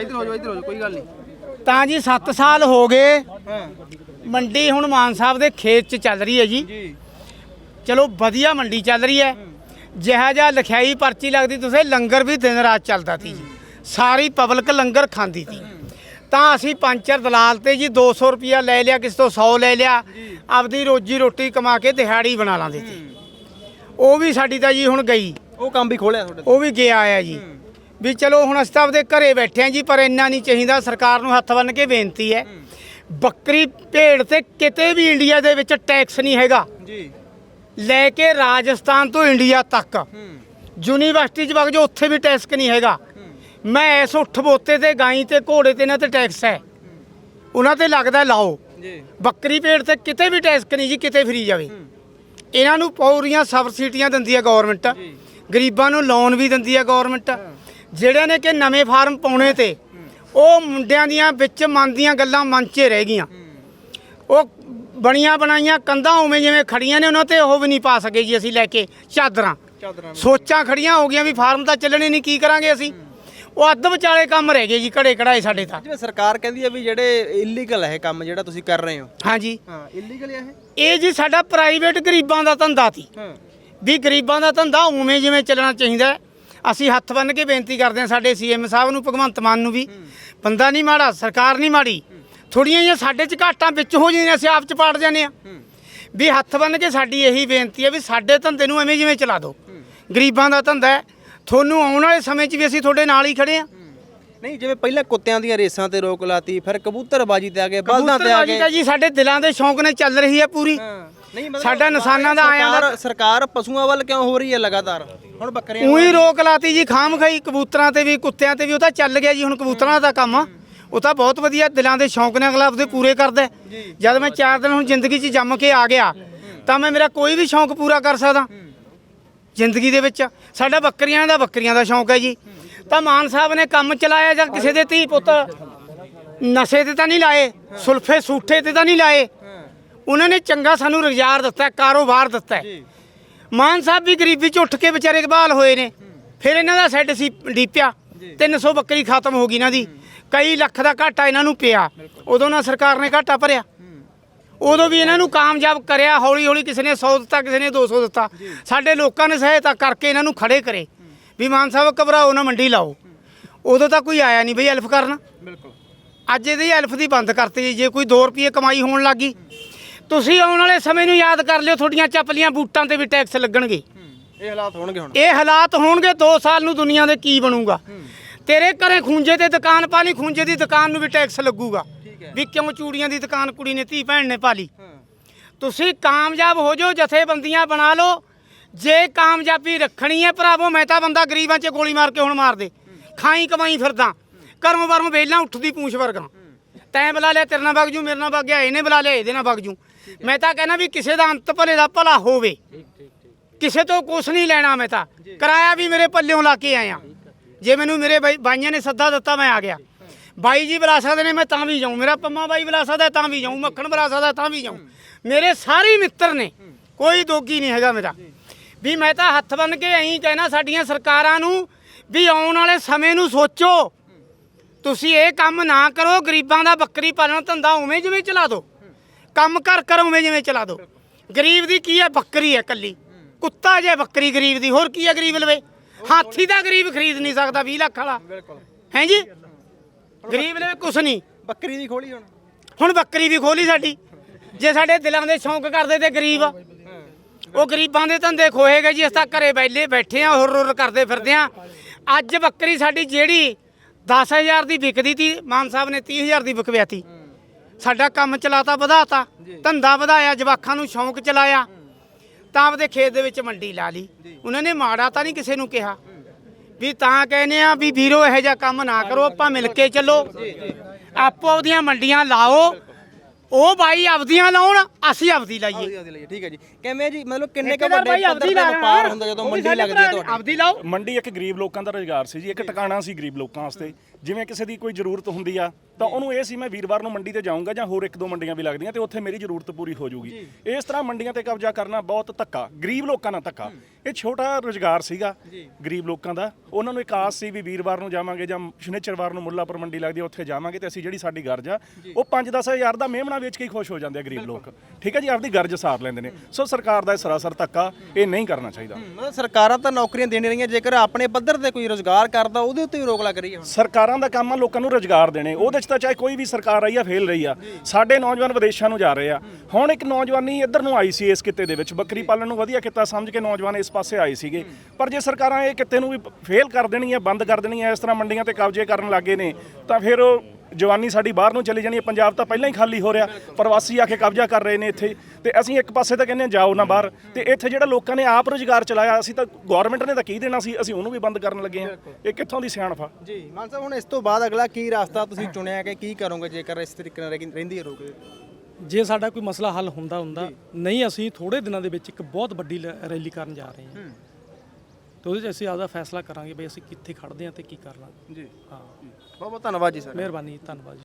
ਇੱਧਰ ਹੋ ਜਾਓ ਇੱਧਰ ਹੋ ਜਾਓ ਕੋਈ ਗੱਲ ਨਹੀਂ। ਤਾਂ ਜੀ 7 ਸਾਲ ਹੋ ਗਏ ਮੰਡੀ ਹੁਣ ਮਾਨ ਸਾਹਿਬ ਦੇ ਖੇਤ 'ਚ ਚੱਲ ਰਹੀ ਹੈ ਜੀ। ਜੀ। ਚਲੋ ਵਧੀਆ ਮੰਡੀ ਚੱਲ ਰਹੀ ਹੈ। ਜਿਹਾ ਜਿਹਾ ਲਿਖਾਈ ਪਰਚੀ ਲੱਗਦੀ ਤੁਸੀਂ ਲੰਗਰ ਵੀ ਦਿਨ ਰਾਤ ਚੱਲਦਾ ਸੀ ਜੀ। ਸਾਰੀ ਪਬਲਿਕ ਲੰਗਰ ਖਾਂਦੀ ਸੀ। ਤਾਂ ਅਸੀਂ ਪੰਚਰ ਦਲਾਲ ਤੇ ਜੀ 200 ਰੁਪਿਆ ਲੈ ਲਿਆ ਕਿਸੇ ਤੋਂ 100 ਲੈ ਲਿਆ ਆਪਦੀ ਰੋਜੀ ਰੋਟੀ ਕਮਾ ਕੇ ਦਿਹਾੜੀ ਬਣਾ ਲਾਂਦੇ ਸੀ। ਉਹ ਵੀ ਸਾਡੀ ਤਾਂ ਜੀ ਹੁਣ ਗਈ। ਉਹ ਕੰਮ ਵੀ ਖੋਲਿਆ ਤੁਹਾਡੇ ਉਹ ਵੀ ਗਿਆ ਆ ਜੀ। ਵੀ ਚਲੋ ਹੁਣ ਅਸੀਂ ਤਾਂ ਆਪਦੇ ਘਰੇ ਬੈਠੇ ਆ ਜੀ ਪਰ ਇੰਨਾ ਨਹੀਂ ਚਾਹੀਦਾ ਸਰਕਾਰ ਨੂੰ ਹੱਥ ਬੰਨ ਕੇ ਬੇਨਤੀ ਹੈ। ਬੱਕਰੀ ਭੇਡ ਤੇ ਕਿਤੇ ਵੀ ਇੰਡੀਆ ਦੇ ਵਿੱਚ ਟੈਕਸ ਨਹੀਂ ਹੈਗਾ। ਜੀ। ਲੈ ਕੇ ਰਾਜਸਥਾਨ ਤੋਂ ਇੰਡੀਆ ਤੱਕ। ਯੂਨੀਵਰਸਿਟੀ 'ਚ ਵਗ ਜੋ ਉੱਥੇ ਵੀ ਟੈਕਸ ਨਹੀਂ ਹੈਗਾ। ਮੈਂ ਇਸ ਉੱਠ ਬੋਤੇ ਤੇ ਗਾਈ ਤੇ ਘੋੜੇ ਤੇ ਇਹਨਾਂ ਤੇ ਟੈਕਸ ਹੈ। ਉਹਨਾਂ ਤੇ ਲੱਗਦਾ ਲਾਓ। ਜੀ। ਬੱਕਰੀ ਭੇਡ ਤੇ ਕਿਤੇ ਵੀ ਟੈਕਸ ਨਹੀਂ ਜੀ ਕਿਤੇ ਫਰੀ ਜਾਵੇ। ਇਹਨਾਂ ਨੂੰ ਪੂਰੀਆਂ ਸਬਸਿਡੀਆਂ ਦਿੰਦੀ ਹੈ ਗਵਰਨਮੈਂਟ ਗਰੀਬਾਂ ਨੂੰ ਲੋਨ ਵੀ ਦਿੰਦੀ ਹੈ ਗਵਰਨਮੈਂਟ ਜਿਹੜਿਆਂ ਨੇ ਕਿ ਨਵੇਂ ਫਾਰਮ ਪਾਉਣੇ ਤੇ ਉਹ ਮੁੰਡਿਆਂ ਦੀਆਂ ਵਿੱਚ ਮਨ ਦੀਆਂ ਗੱਲਾਂ ਮਨ 'ਚ ਰਹਿ ਗਈਆਂ। ਉਹ ਬਣੀਆਂ ਬਣਾਈਆਂ ਕੰਧਾਂ ਉਵੇਂ ਜਿਵੇਂ ਖੜੀਆਂ ਨੇ ਉਹਨਾਂ ਤੇ ਉਹ ਵੀ ਨਹੀਂ ਪਾ ਸਕੇ ਜੀ ਅਸੀਂ ਲੈ ਕੇ ਚਾਦਰਾਂ। ਚਾਦਰਾਂ ਸੋਚਾਂ ਖੜੀਆਂ ਹੋ ਗਈਆਂ ਵੀ ਫਾਰਮ ਤਾਂ ਚੱਲਣੇ ਨਹੀਂ ਕੀ ਕਰਾਂਗੇ ਅਸੀਂ? ਉਹ ਅੱਧ ਵਿਚਾਲੇ ਕੰਮ ਰਹਿ ਗਏ ਜੀ ਘੜੇ ਕਢਾਏ ਸਾਡੇ ਤਾਂ। ਜਿਵੇਂ ਸਰਕਾਰ ਕਹਿੰਦੀ ਹੈ ਵੀ ਜਿਹੜੇ ਇਲੀਗਲ ਹੈ ਇਹ ਕੰਮ ਜਿਹੜਾ ਤੁਸੀਂ ਕਰ ਰਹੇ ਹੋ। ਹਾਂਜੀ। ਹਾਂ ਇਲੀਗਲ ਹੈ ਇਹ? ਜੀ ਸਾਡਾ ਪ੍ਰਾਈਵੇਟ ਗਰੀਬਾਂ ਦਾ ਧੰਦਾ ਸੀ। ਹਾਂ। ਵੀ ਗਰੀਬਾਂ ਦਾ ਧੰਦਾ ਉਵੇਂ ਜਿਵੇਂ ਚੱਲਣਾ ਚਾਹੀਦਾ ਹੈ। ਅਸੀਂ ਹੱਥ ਬੰਨ ਕੇ ਬੇਨਤੀ ਕਰਦੇ ਹਾਂ ਸਾਡੇ ਸੀਐਮ ਸਾਹਿਬ ਨੂੰ ਭਗਵੰਤ ਮਾਨ ਨੂੰ ਵੀ। ਬੰਦਾ ਨਹੀਂ ਮਾੜਾ ਸਰਕਾਰ ਨਹੀਂ ਮਾੜੀ। ਥੋੜੀਆਂ ਜਿਹੀਆਂ ਸਾਡੇ ਚ ਘਾਟਾਂ ਵਿੱਚ ਹੋ ਜਾਂਦੀਆਂ ਅਸੀਂ ਆਪ ਚ ਪਾੜ ਜਾਂਦੇ ਆ ਵੀ ਹੱਥ ਬੰਨ ਕੇ ਸਾਡੀ ਇਹੀ ਬੇਨਤੀ ਹੈ ਵੀ ਸਾਡੇ ਧੰਦੇ ਨੂੰ ਐਵੇਂ ਜਿਵੇਂ ਚਲਾ ਦਿਓ। ਗਰੀਬਾਂ ਦਾ ਧੰਦਾ ਹੈ ਤੁਹਾਨੂੰ ਆਉਣ ਵਾਲੇ ਸਮੇਂ 'ਚ ਵੀ ਅਸੀਂ ਤੁਹਾਡੇ ਨਾਲ ਹੀ ਖੜੇ ਆ ਨਹੀਂ ਜਿਵੇਂ ਪਹਿਲਾਂ ਕੁੱਤਿਆਂ ਦੀਆਂ ਰੇਸਾਂ ਤੇ ਰੋਕ ਲਾਤੀ ਫਿਰ ਕਬੂਤਰਬਾਜੀ ਤੇ ਆ ਗਏ ਬਲਦਾਂ ਤੇ ਆ ਗਏ। ਜੀ ਸਾਡੇ ਦਿਲਾਂ ਦੇ ਸ਼ੌਂਕ ਨੇ ਚੱਲ ਰਹੀ ਹੈ ਪੂਰੀ। ਨਹੀਂ ਮਤਲਬ ਸਾਡਾ ਨਿਸ਼ਾਨਾਂ ਦਾ ਆਇਆਂ ਦਾ ਸਰਕਾਰ- ਪਸ਼ੂਆਂ ਵੱਲ ਕਿਉਂ ਹੋ ਰਹੀ ਹੈ ਲਗਾਤਾਰ? ਹੁਣ ਬੱਕਰੀਆਂ ਉਹੀ ਰੋਕ ਲਾਤੀ ਜੀ ਖਾਮ ਖਾਈ ਕਬੂਤਰਾਂ ਤੇ ਵੀ ਕੁੱਤਿਆਂ ਤੇ ਵੀ ਉਹ ਤਾਂ ਚੱਲ ਗਿਆ ਜੀ ਹੁਣ ਕਬੂਤਰਾਂ ਦਾ ਕੰਮ ਆ। ਉਹ ਤਾਂ ਬਹੁਤ ਵਧੀਆ ਦਿਲਾਂ ਦੇ ਸ਼ੌਂਕ ਨੇ ਅਗਲਾ ਆਪਦੇ ਪੂਰੇ ਕਰਦਾ। ਜਦ ਮੈਂ 4 ਦਿਨ ਹੁਣ ਜ਼ਿੰਦਗੀ 'ਚ ਜੰਮ ਕੇ ਆ ਗਿਆ ਤਾਂ ਮੈਂ ਮੇਰਾ ਕੋਈ ਵੀ ਸ਼ੌਂਕ ਪੂਰਾ ਕਰ ਸਕਦਾ। ਜ਼ਿੰਦਗੀ ਦੇ ਵਿੱਚ। ਸਾਡਾ ਬੱਕਰੀਆਂ ਦਾ ਬੱਕਰੀਆਂ ਦਾ ਸ਼ੌਂਕ ਹੈ ਜੀ। ਤਾਂ ਮਾਨ ਸਾਹਿਬ ਨੇ ਕੰਮ ਚਲਾਇਆ ਜਾਂ ਕਿਸੇ ਦੇ ਧੀ ਪੁੱਤ ਨਸ਼ੇ ਤੇ ਤਾਂ ਨਹੀਂ ਲਾਏ ਸੁਲਫੇ ਸੂਠੇ ਤੇ ਤਾਂ ਨਹੀਂ ਲਾਏ। ਉਹਨਾਂ ਨੇ ਚੰਗਾ ਸਾਨੂੰ ਰੁਜ਼ਗਾਰ ਦਿੱਤਾ ਕਾਰੋਬਾਰ ਦਿੱਤਾ। ਮਾਨ ਸਾਹਿਬ ਵੀ ਗਰੀਬੀ ਚ ਉੱਠ ਕੇ ਵਿਚਾਰੇ ਕਬਾਲ ਹੋਏ ਨੇ। ਫਿਰ ਇਹਨਾਂ ਦਾ ਸੈੱਟ ਸੀ ਡੀਪਿਆ। 300 ਬੱਕਰੀ ਖਤਮ ਹੋ ਗਈ ਇਹਨਾਂ ਦੀ। ਕਈ ਲੱਖ ਦਾ ਘਾਟਾ ਇਹਨਾਂ ਨੂੰ ਪਿਆ। ਉਦੋਂ ਨਾ ਸਰਕਾਰ ਨੇ ਘਾਟਾ ਭਰਿਆ। ਉਦੋਂ ਵੀ ਇਹਨਾਂ ਨੂੰ ਕਾਮਯਾਬ ਕਰਿਆ ਹੌਲੀ ਹੌਲੀ ਕਿਸੇ ਨੇ 100 ਦਿੱਤਾ ਕਿਸੇ ਨੇ 200 ਦਿੱਤਾ। ਸਾਡੇ ਲੋਕਾਂ ਨੇ ਸਹਾਇਤਾ ਕਰਕੇ ਇਹਨਾਂ ਨੂੰ ਖੜੇ ਕਰੇ। ਵੀ ਮਾਨ ਸਾਹਿਬ ਘਬਰਾਓ ਨਾ ਮੰਡੀ ਲਾਓ। ਉਦੋਂ ਤਾਂ ਕੋਈ ਆਇਆ ਨਹੀਂ ਬਈ ਹੈਲਪ ਕਰਨ। ਬਿਲਕੁਲ। ਅੱਜ ਇਹਦੀ ਹੈਲਪ ਦੀ ਬੰਦ ਕਰਤੀ ਜੀ। ਕੋਈ 2 ਰੁਪਏ ਕਮਾਈ ਹੋਣ ਲੱਗੀ ਤੁਸੀਂ ਆਉਣ ਵਾਲੇ ਸਮੇਂ ਨੂੰ ਯਾਦ ਕਰ ਲਿਓ ਤੁਹਾਡੀਆਂ ਚੱਪਲੀਆਂ ਬੂਟਾਂ ਤੇ ਵੀ ਟੈਕਸ ਲੱਗਣਗੇ। ਇਹ ਹਾਲਾਤ ਹੋਣਗੇ ਹੁਣ। ਇਹ ਹਾਲਾਤ ਹੋਣਗੇ 2 ਸਾਲ ਨੂੰ ਦੁਨੀਆ ਦੇ ਕੀ ਬਣੂਗਾ। ਤੇਰੇ ਘਰੇ ਖੂੰਜੇ ਤੇ ਦੁਕਾਨ ਪਾ ਲਈ ਖੂੰਜੇ ਦੀ ਦੁਕਾਨ ਨੂੰ ਵੀ ਟੈਕਸ ਲੱਗੂਗਾ। ਵੀ ਕਿਉਂ ਚੂੜੀਆਂ ਦੀ ਦੁਕਾਨ ਕੁੜੀ ਨੇ ਧੀ ਭੈਣ ਨੇ ਪਾ ਲਈ ਤੁਸੀਂ ਕਾਮਯਾਬ ਹੋ ਜਾਓ ਜਥੇਬੰਦੀਆਂ ਬਣਾ ਲਓ। ਜੇ ਕਾਮਯਾਬੀ ਰੱਖਣੀ ਹੈ ਭਰਾਵੋ ਮੈਂ ਤਾਂ ਬੰਦਾ ਗਰੀਬਾਂ 'ਚ ਗੋਲੀ ਮਾਰ ਕੇ ਹੁਣ ਮਾਰ ਦੇ। ਖਾਈ ਕਮਾਈ ਫਿਰਦਾ। ਕਰਮ ਵਰਮ ਵੇਲਾਂ ਉੱਠਦੀ ਪੂੰਛ ਵਰਗਾ। ਤੈਂ ਬੁਲਾ ਲਿਆ ਤੇਰੇ ਨਾਲ ਵਗ ਜੂ ਮੇਰੇ ਨਾਲ ਵਗ ਗਿਆ ਇਹਨੇ ਬੁਲਾ ਲਿਆ ਇਹਦੇ ਨਾਲ ਵਗ ਜੂ। ਮੈਂ ਤਾਂ ਕਹਿੰਦਾ ਵੀ ਕਿਸੇ ਦਾ ਅੰਤ ਭਲੇ ਦਾ ਭਲਾ ਹੋਵੇ। ਕਿਸੇ ਤੋਂ ਕੁਛ ਨਹੀਂ ਲੈਣਾ ਮੈਂ ਤਾਂ। ਕਿਰਾਇਆ ਵੀ ਮੇਰੇ ਪੱਲਿਓਂ ਲਾ ਕੇ ਆਇਆ। ਜੇ ਮੈਨੂੰ ਮੇਰੇ ਬਾਈ- ਬਾਈਆਂ ਨੇ ਸੱਦਾ ਦਿੱਤਾ ਮੈਂ ਆ ਗਿਆ। ਬਾਈ ਜੀ ਬੁਲਾ ਸਕਦੇ ਨੇ ਮੈਂ ਤਾਂ ਵੀ ਜਾਊਂ। ਮੇਰਾ ਪੰਮਾ ਬਾਈ ਬੁਲਾ ਸਕਦਾ ਤਾਂ ਵੀ ਜਾਊਂ। ਮੱਖਣ ਬੁਲਾ ਸਕਦਾ ਤਾਂ ਵੀ ਜਾਊਂ। ਮੇਰੇ ਸਾਰੇ ਮਿੱਤਰ ਨੇ ਕੋਈ ਦੋਗੀ ਨਹੀਂ ਹੈਗਾ ਮੇਰਾ। ਵੀ ਮੈਂ ਤਾਂ ਹੱਥ ਬੰਨ ਕੇ ਐਂ ਕਹਿਣਾ ਸਾਡੀਆਂ ਸਰਕਾਰਾਂ ਨੂੰ ਵੀ ਆਉਣ ਵਾਲੇ ਸਮੇਂ ਨੂੰ ਸੋਚੋ। ਤੁਸੀਂ ਇਹ ਕੰਮ ਨਾ ਕਰੋ ਗਰੀਬਾਂ ਦਾ ਬੱਕਰੀ ਪਾਲਣ ਧੰਦਾ ਉਵੇਂ ਜਿਵੇਂ ਚਲਾ ਦਿਓ ਕੰਮ ਕਰ ਕਰ ਉਵੇਂ ਜਿਵੇਂ ਚਲਾ ਦਿਓ ਗਰੀਬ ਦੀ ਕੀ ਹੈ? ਬੱਕਰੀ ਹੈ ਕੱਲੀ ਕੁੱਤਾ ਜੇ ਬੱਕਰੀ ਗਰੀਬ ਦੀ ਹੋਰ ਕੀ ਹੈ ਗਰੀਬ ਲਵੇ? ਹਾਥੀ ਦਾ ਗਰੀਬ ਖਰੀਦ ਨਹੀਂ ਸਕਦਾ 20 ਲੱਖ ਵਾਲਾ। ਹੈ ਜੀ? ਗਰੀਬ ਲਵੇ ਕੁਛ ਨਹੀਂ। ਬੱਕਰੀ ਦੀ ਖੋਲੀ ਹੁਣ। ਹੁਣ ਬੱਕਰੀ ਵੀ ਖੋਲੀ ਸਾਡੀ। ਜੇ ਸਾਡੇ ਦਿਲਾਂ ਦੇ ਸ਼ੌਂਕ ਕਰਦੇ ਤੇ ਗਰੀਬ ਉਹ ਗਰੀਬਾਂ ਦੇ ਧੰਦੇ ਖੋਏ ਗਏ ਜੀ ਅਸੀਂ ਤਾਂ ਘਰੇ ਬੈਲੇ ਬੈਠੇ ਆ ਹੁਰ ਹੁਰ ਕਰਦੇ ਫਿਰਦੇ ਆ। ਅੱਜ ਬੱਕਰੀ ਸਾਡੀ ਜਿਹੜੀ 10000 ਦੀ ਵਿਕਦੀ ਤੀ ਮਾਨ ਸਾਹਿਬ ਨੇ 30000 ਦੀ ਵਿਕਵਿਆਤੀ ਸਾਡਾ ਕੰਮ ਚਲਾਤਾ ਵਧਾਤਾ ਧੰਦਾ ਵਧਾਇਆ ਜਵਾਖਾਂ ਨੂੰ ਸ਼ੌਂਕ ਚਲਾਇਆ। ਤਾਂ ਆਪਦੇ ਖੇਤ ਦੇ ਵਿੱਚ ਮੰਡੀ ਲਾ ਲਈ। ਉਹਨਾਂ ਨੇ ਮਾੜਾ ਤਾਂ ਨਹੀਂ ਕਿਸੇ ਨੂੰ ਕਿਹਾ। ਵੀ ਤਾਂ ਕਹਿੰਦੇ ਆ ਵੀ ਵੀਰੋ ਇਹੋ ਜਿਹਾ ਕੰਮ ਨਾ ਕਰੋ ਆਪਾਂ ਮਿਲ ਕੇ ਚੱਲੋ। ਆਪੋ ਆਪਦੀਆਂ ਮੰਡੀਆਂ ਲਾਓ ਉਹ ਬਾਈ ਆਪਦੀਆਂ ਲਾਉਣ ਅਸੀਂ ਆਪਦੀ ਲਾਈਏ। ਠੀਕ ਹੈ ਜੀ। ਕਿਵੇਂ ਜੀ? ਮਤਲਬ ਕਿੰਨੇ ਕੁ ਵੱਡੇ ਪੱਧਰ ਲਾ ਵਪਾਰ ਹੁੰਦਾ ਜਦੋਂ ਮੰਡੀ ਲੱਗਦੀ ਹੈ ਤੁਹਾਡੀ? ਆਪਦੀ ਲਾਓ। ਮੰਡੀ ਇੱਕ ਗਰੀਬ ਲੋਕਾਂ ਦਾ ਰੋਜ਼ਗਾਰ ਸੀ ਜੀ ਇੱਕ ਟਿਕਾਣਾ ਸੀ ਗਰੀਬ ਲੋਕਾਂ ਵਾਸਤੇ। ਜਿਵੇਂ ਕਿਸੇ ਦੀ ਕੋਈ ਜ਼ਰੂਰਤ ਹੁੰਦੀ ਆ ਤਾਂ ਉਹਨੂੰ ਇਹ ਸੀ ਮੈਂ ਵੀਰਵਾਰ ਨੂੰ ਮੰਡੀ ਤੇ ਜਾਊਂਗਾ ਜਾਂ ਹੋਰ ਇੱਕ ਦੋ ਮੰਡੀਆਂ ਵੀ ਲੱਗਦੀਆਂ ਤੇ ਉੱਥੇ ਮੇਰੀ ਜ਼ਰੂਰਤ ਪੂਰੀ ਹੋ ਜਾਊਗੀ। ਇਸ ਤਰ੍ਹਾਂ ਮੰਡੀਆਂ ਤੇ ਕਬਜ਼ਾ ਕਰਨਾ ਬਹੁਤ ਧੱਕਾ ਗਰੀਬ ਲੋਕਾਂ ਨਾਲ ਧੱਕਾ। ਇਹ ਛੋਟਾ ਰੋਜ਼ਗਾਰ ਸੀਗਾ ਗਰੀਬ ਲੋਕਾਂ ਦਾ। ਉਹਨਾਂ ਨੂੰ ਇੱਕ ਆਸ ਸੀ ਵੀ ਵੀਰਵਾਰ ਨੂੰ ਜਾਵਾਂਗੇ ਜਾਂ ਸ਼ਨੀਚਰਵਾਰ ਨੂੰ ਮੁੱਲਾਪੁਰ ਮੰਡੀ ਲੱਗਦੀ ਆ ਉੱਥੇ ਜਾਵਾਂਗੇ ਤੇ ਅਸੀਂ ਜਿਹੜੀ ਸਾਡੀ ਗਰਜ ਆ ਉਹ 5-10 ਹਜ਼ਾਰ ਦਾ ਮੇਮਣਾ ਵੇਚ ਕੇ ਹੀ ਖੁਸ਼ ਹੋ ਜਾਂਦੇ ਆ ਗਰੀਬ ਲੋਕ। ਠੀਕ ਹੈ ਜੀ ਆਪਦੀ ਗਰਜ ਸਾਰ ਲੈਂਦੇ ਨੇ। ਸੋ ਸਰਕਾਰ ਦਾ ਇਹ ਸਰਾਸਰ ਧੱਕਾ ਇਹ ਨਹੀਂ ਕਰਨਾ ਚਾਹੀਦਾ। ਮਤਲਬ ਸਰਕਾਰਾਂ ਤਾਂ ਨੌਕਰੀਆਂ ਦੇਣ ਰਹੀਆਂ ਜੇਕਰ ਆਪਣੇ ਪੱਧਰ ਤੇ ਕੋਈ ਰੋਜ਼ਗਾਰ ਕਰਦਾ ਉਹਦੇ ਉੱਤੇ ਵੀ ਰੋਕ ਲੱਗ ਰਹੀ ਹੈ ਸਰਕਾਰਾਂ ਦਾ ਕੰਮ ਆ ਲੋਕਾਂ ਨੂੰ ਰੋਜ਼ਗਾਰ ਦੇਣੇ ਉਹਦੇ 'ਚ ਤਾਂ ਚਾਹੇ ਕੋਈ ਵੀ ਸਰਕਾਰ ਆਈ ਆ, ਫੇਲ ਰਹੀ ਆ। ਸਾਡੇ ਨੌਜਵਾਨ ਵਿਦੇਸ਼ਾਂ ਨੂੰ ਜਾ ਰਹੇ ਆ। ਹੁਣ ਇੱਕ ਨੌਜਵਾਨੀ ਇੱਧਰ ਨੂੰ ਆਈ ਸੀ ਇਸ ਕਿੱਤੇ ਦੇ ਵਿੱਚ। ਬੱਕਰੀ ਪਾਲਣ ਨੂੰ ਵਧੀਆ ਕਿੱਤਾ, ਸਮਝ ਕੇ ਨੌਜਵਾਨ ਇਸ ਪਾਸੇ ਆਏ ਸੀਗੇ। ਪਰ ਜੇ ਸਰਕਾਰਾਂ ਇਹ ਕਿੱਤੇ ਨੂੰ ਵੀ ਫੇਲ ਕਰ ਦੇਣੀ ਦੇਣੀਆਂ, ਬੰਦ ਕਰ ਦੇਣੀ ਦੇਣੀਆਂ, ਇਸ ਤਰ੍ਹਾਂ ਮੰਡੀਆਂ ਤੇ ਕਬਜ਼ੇ ਕਰਨ ਲੱਗੇ ਨੇ, ਤਾਂ ਫਿਰ ਉਹ ਜਵਾਨੀ ਸਾਡੀ ਬਾਹਰ ਨੂੰ ਚਲੀ ਜਾਣੀ ਹੈ ਪੰਜਾਬ ਤਾਂ ਪਹਿਲਾਂ ਹੀ ਖਾਲੀ ਹੋ ਰਿਹਾ ਪ੍ਰਵਾਸੀ ਆ ਕੇ ਕਬਜ਼ਾ ਕਰ ਰਹੇ ਨੇ ਇੱਥੇ। ਤੇ ਅਸੀਂ ਇੱਕ ਪਾਸੇ ਤਾਂ ਕਹਿੰਦੇ ਹਾਂ ਜਾਓ ਨਾ ਬਾਹਰ। ਤੇ ਇੱਥੇ ਜਿਹੜਾ ਲੋਕਾਂ ਨੇ ਆਪ ਰੋਜ਼ਗਾਰ ਚਲਾਇਆ ਅਸੀਂ ਤਾਂ ਗਵਰਨਮੈਂਟ ਨੇ ਤਾਂ ਕੀ ਦੇਣਾ ਸੀ ਅਸੀਂ ਉਹਨੂੰ ਵੀ ਬੰਦ ਕਰਨ ਲੱਗੇ ਹਾਂ। ਇਹ ਕਿੱਥੋਂ ਦੀ ਸਿਆਣਪ ਆ? ਜੀ ਮਾਨ ਸਾਹਿਬ ਹੁਣ ਇਸ ਤੋਂ ਬਾਅਦ ਅਗਲਾ ਕੀ ਰਸਤਾ ਤੁਸੀਂ ਚੁਣਿਆ ਕਿ ਕੀ ਕਰੋਗੇ ਜੇਕਰ ਇਸ ਤਰੀਕੇ ਨਾਲ ਰਹਿ- ਰਹਿੰਦੀ ਹੈ ਰੋਕ? ਜੇ ਸਾਡਾ ਕੋਈ ਮਸਲਾ ਹੱਲ ਹੁੰਦਾ ਹੁੰਦਾ ਨਹੀਂ ਅਸੀਂ ਥੋੜੇ ਦਿਨਾਂ ਦੇ ਵਿੱਚ ਇੱਕ ਬਹੁਤ ਵੱਡੀ ਰੈਲੀ ਕਰਨ ਜਾ ਰਹੇ ਹਾਂ। ਤੇ ਉਹਦੇ 'ਚ ਅਸੀਂ ਆਪਦਾ ਫੈਸਲਾ ਕਰਾਂਗੇ ਵੀ ਅਸੀਂ ਕਿੱਥੇ ਖੜਦੇ ਹਾਂ ਤੇ ਕੀ ਕਰਨਾ। ਜੀ। ਹਾਂ। ਬਹੁਤ ਬਹੁਤ ਧੰਨਵਾਦ ਜੀ ਸਰ। ਮਿਹਰਬਾਨੀ ਧੰਨਵਾਦ ਜੀ।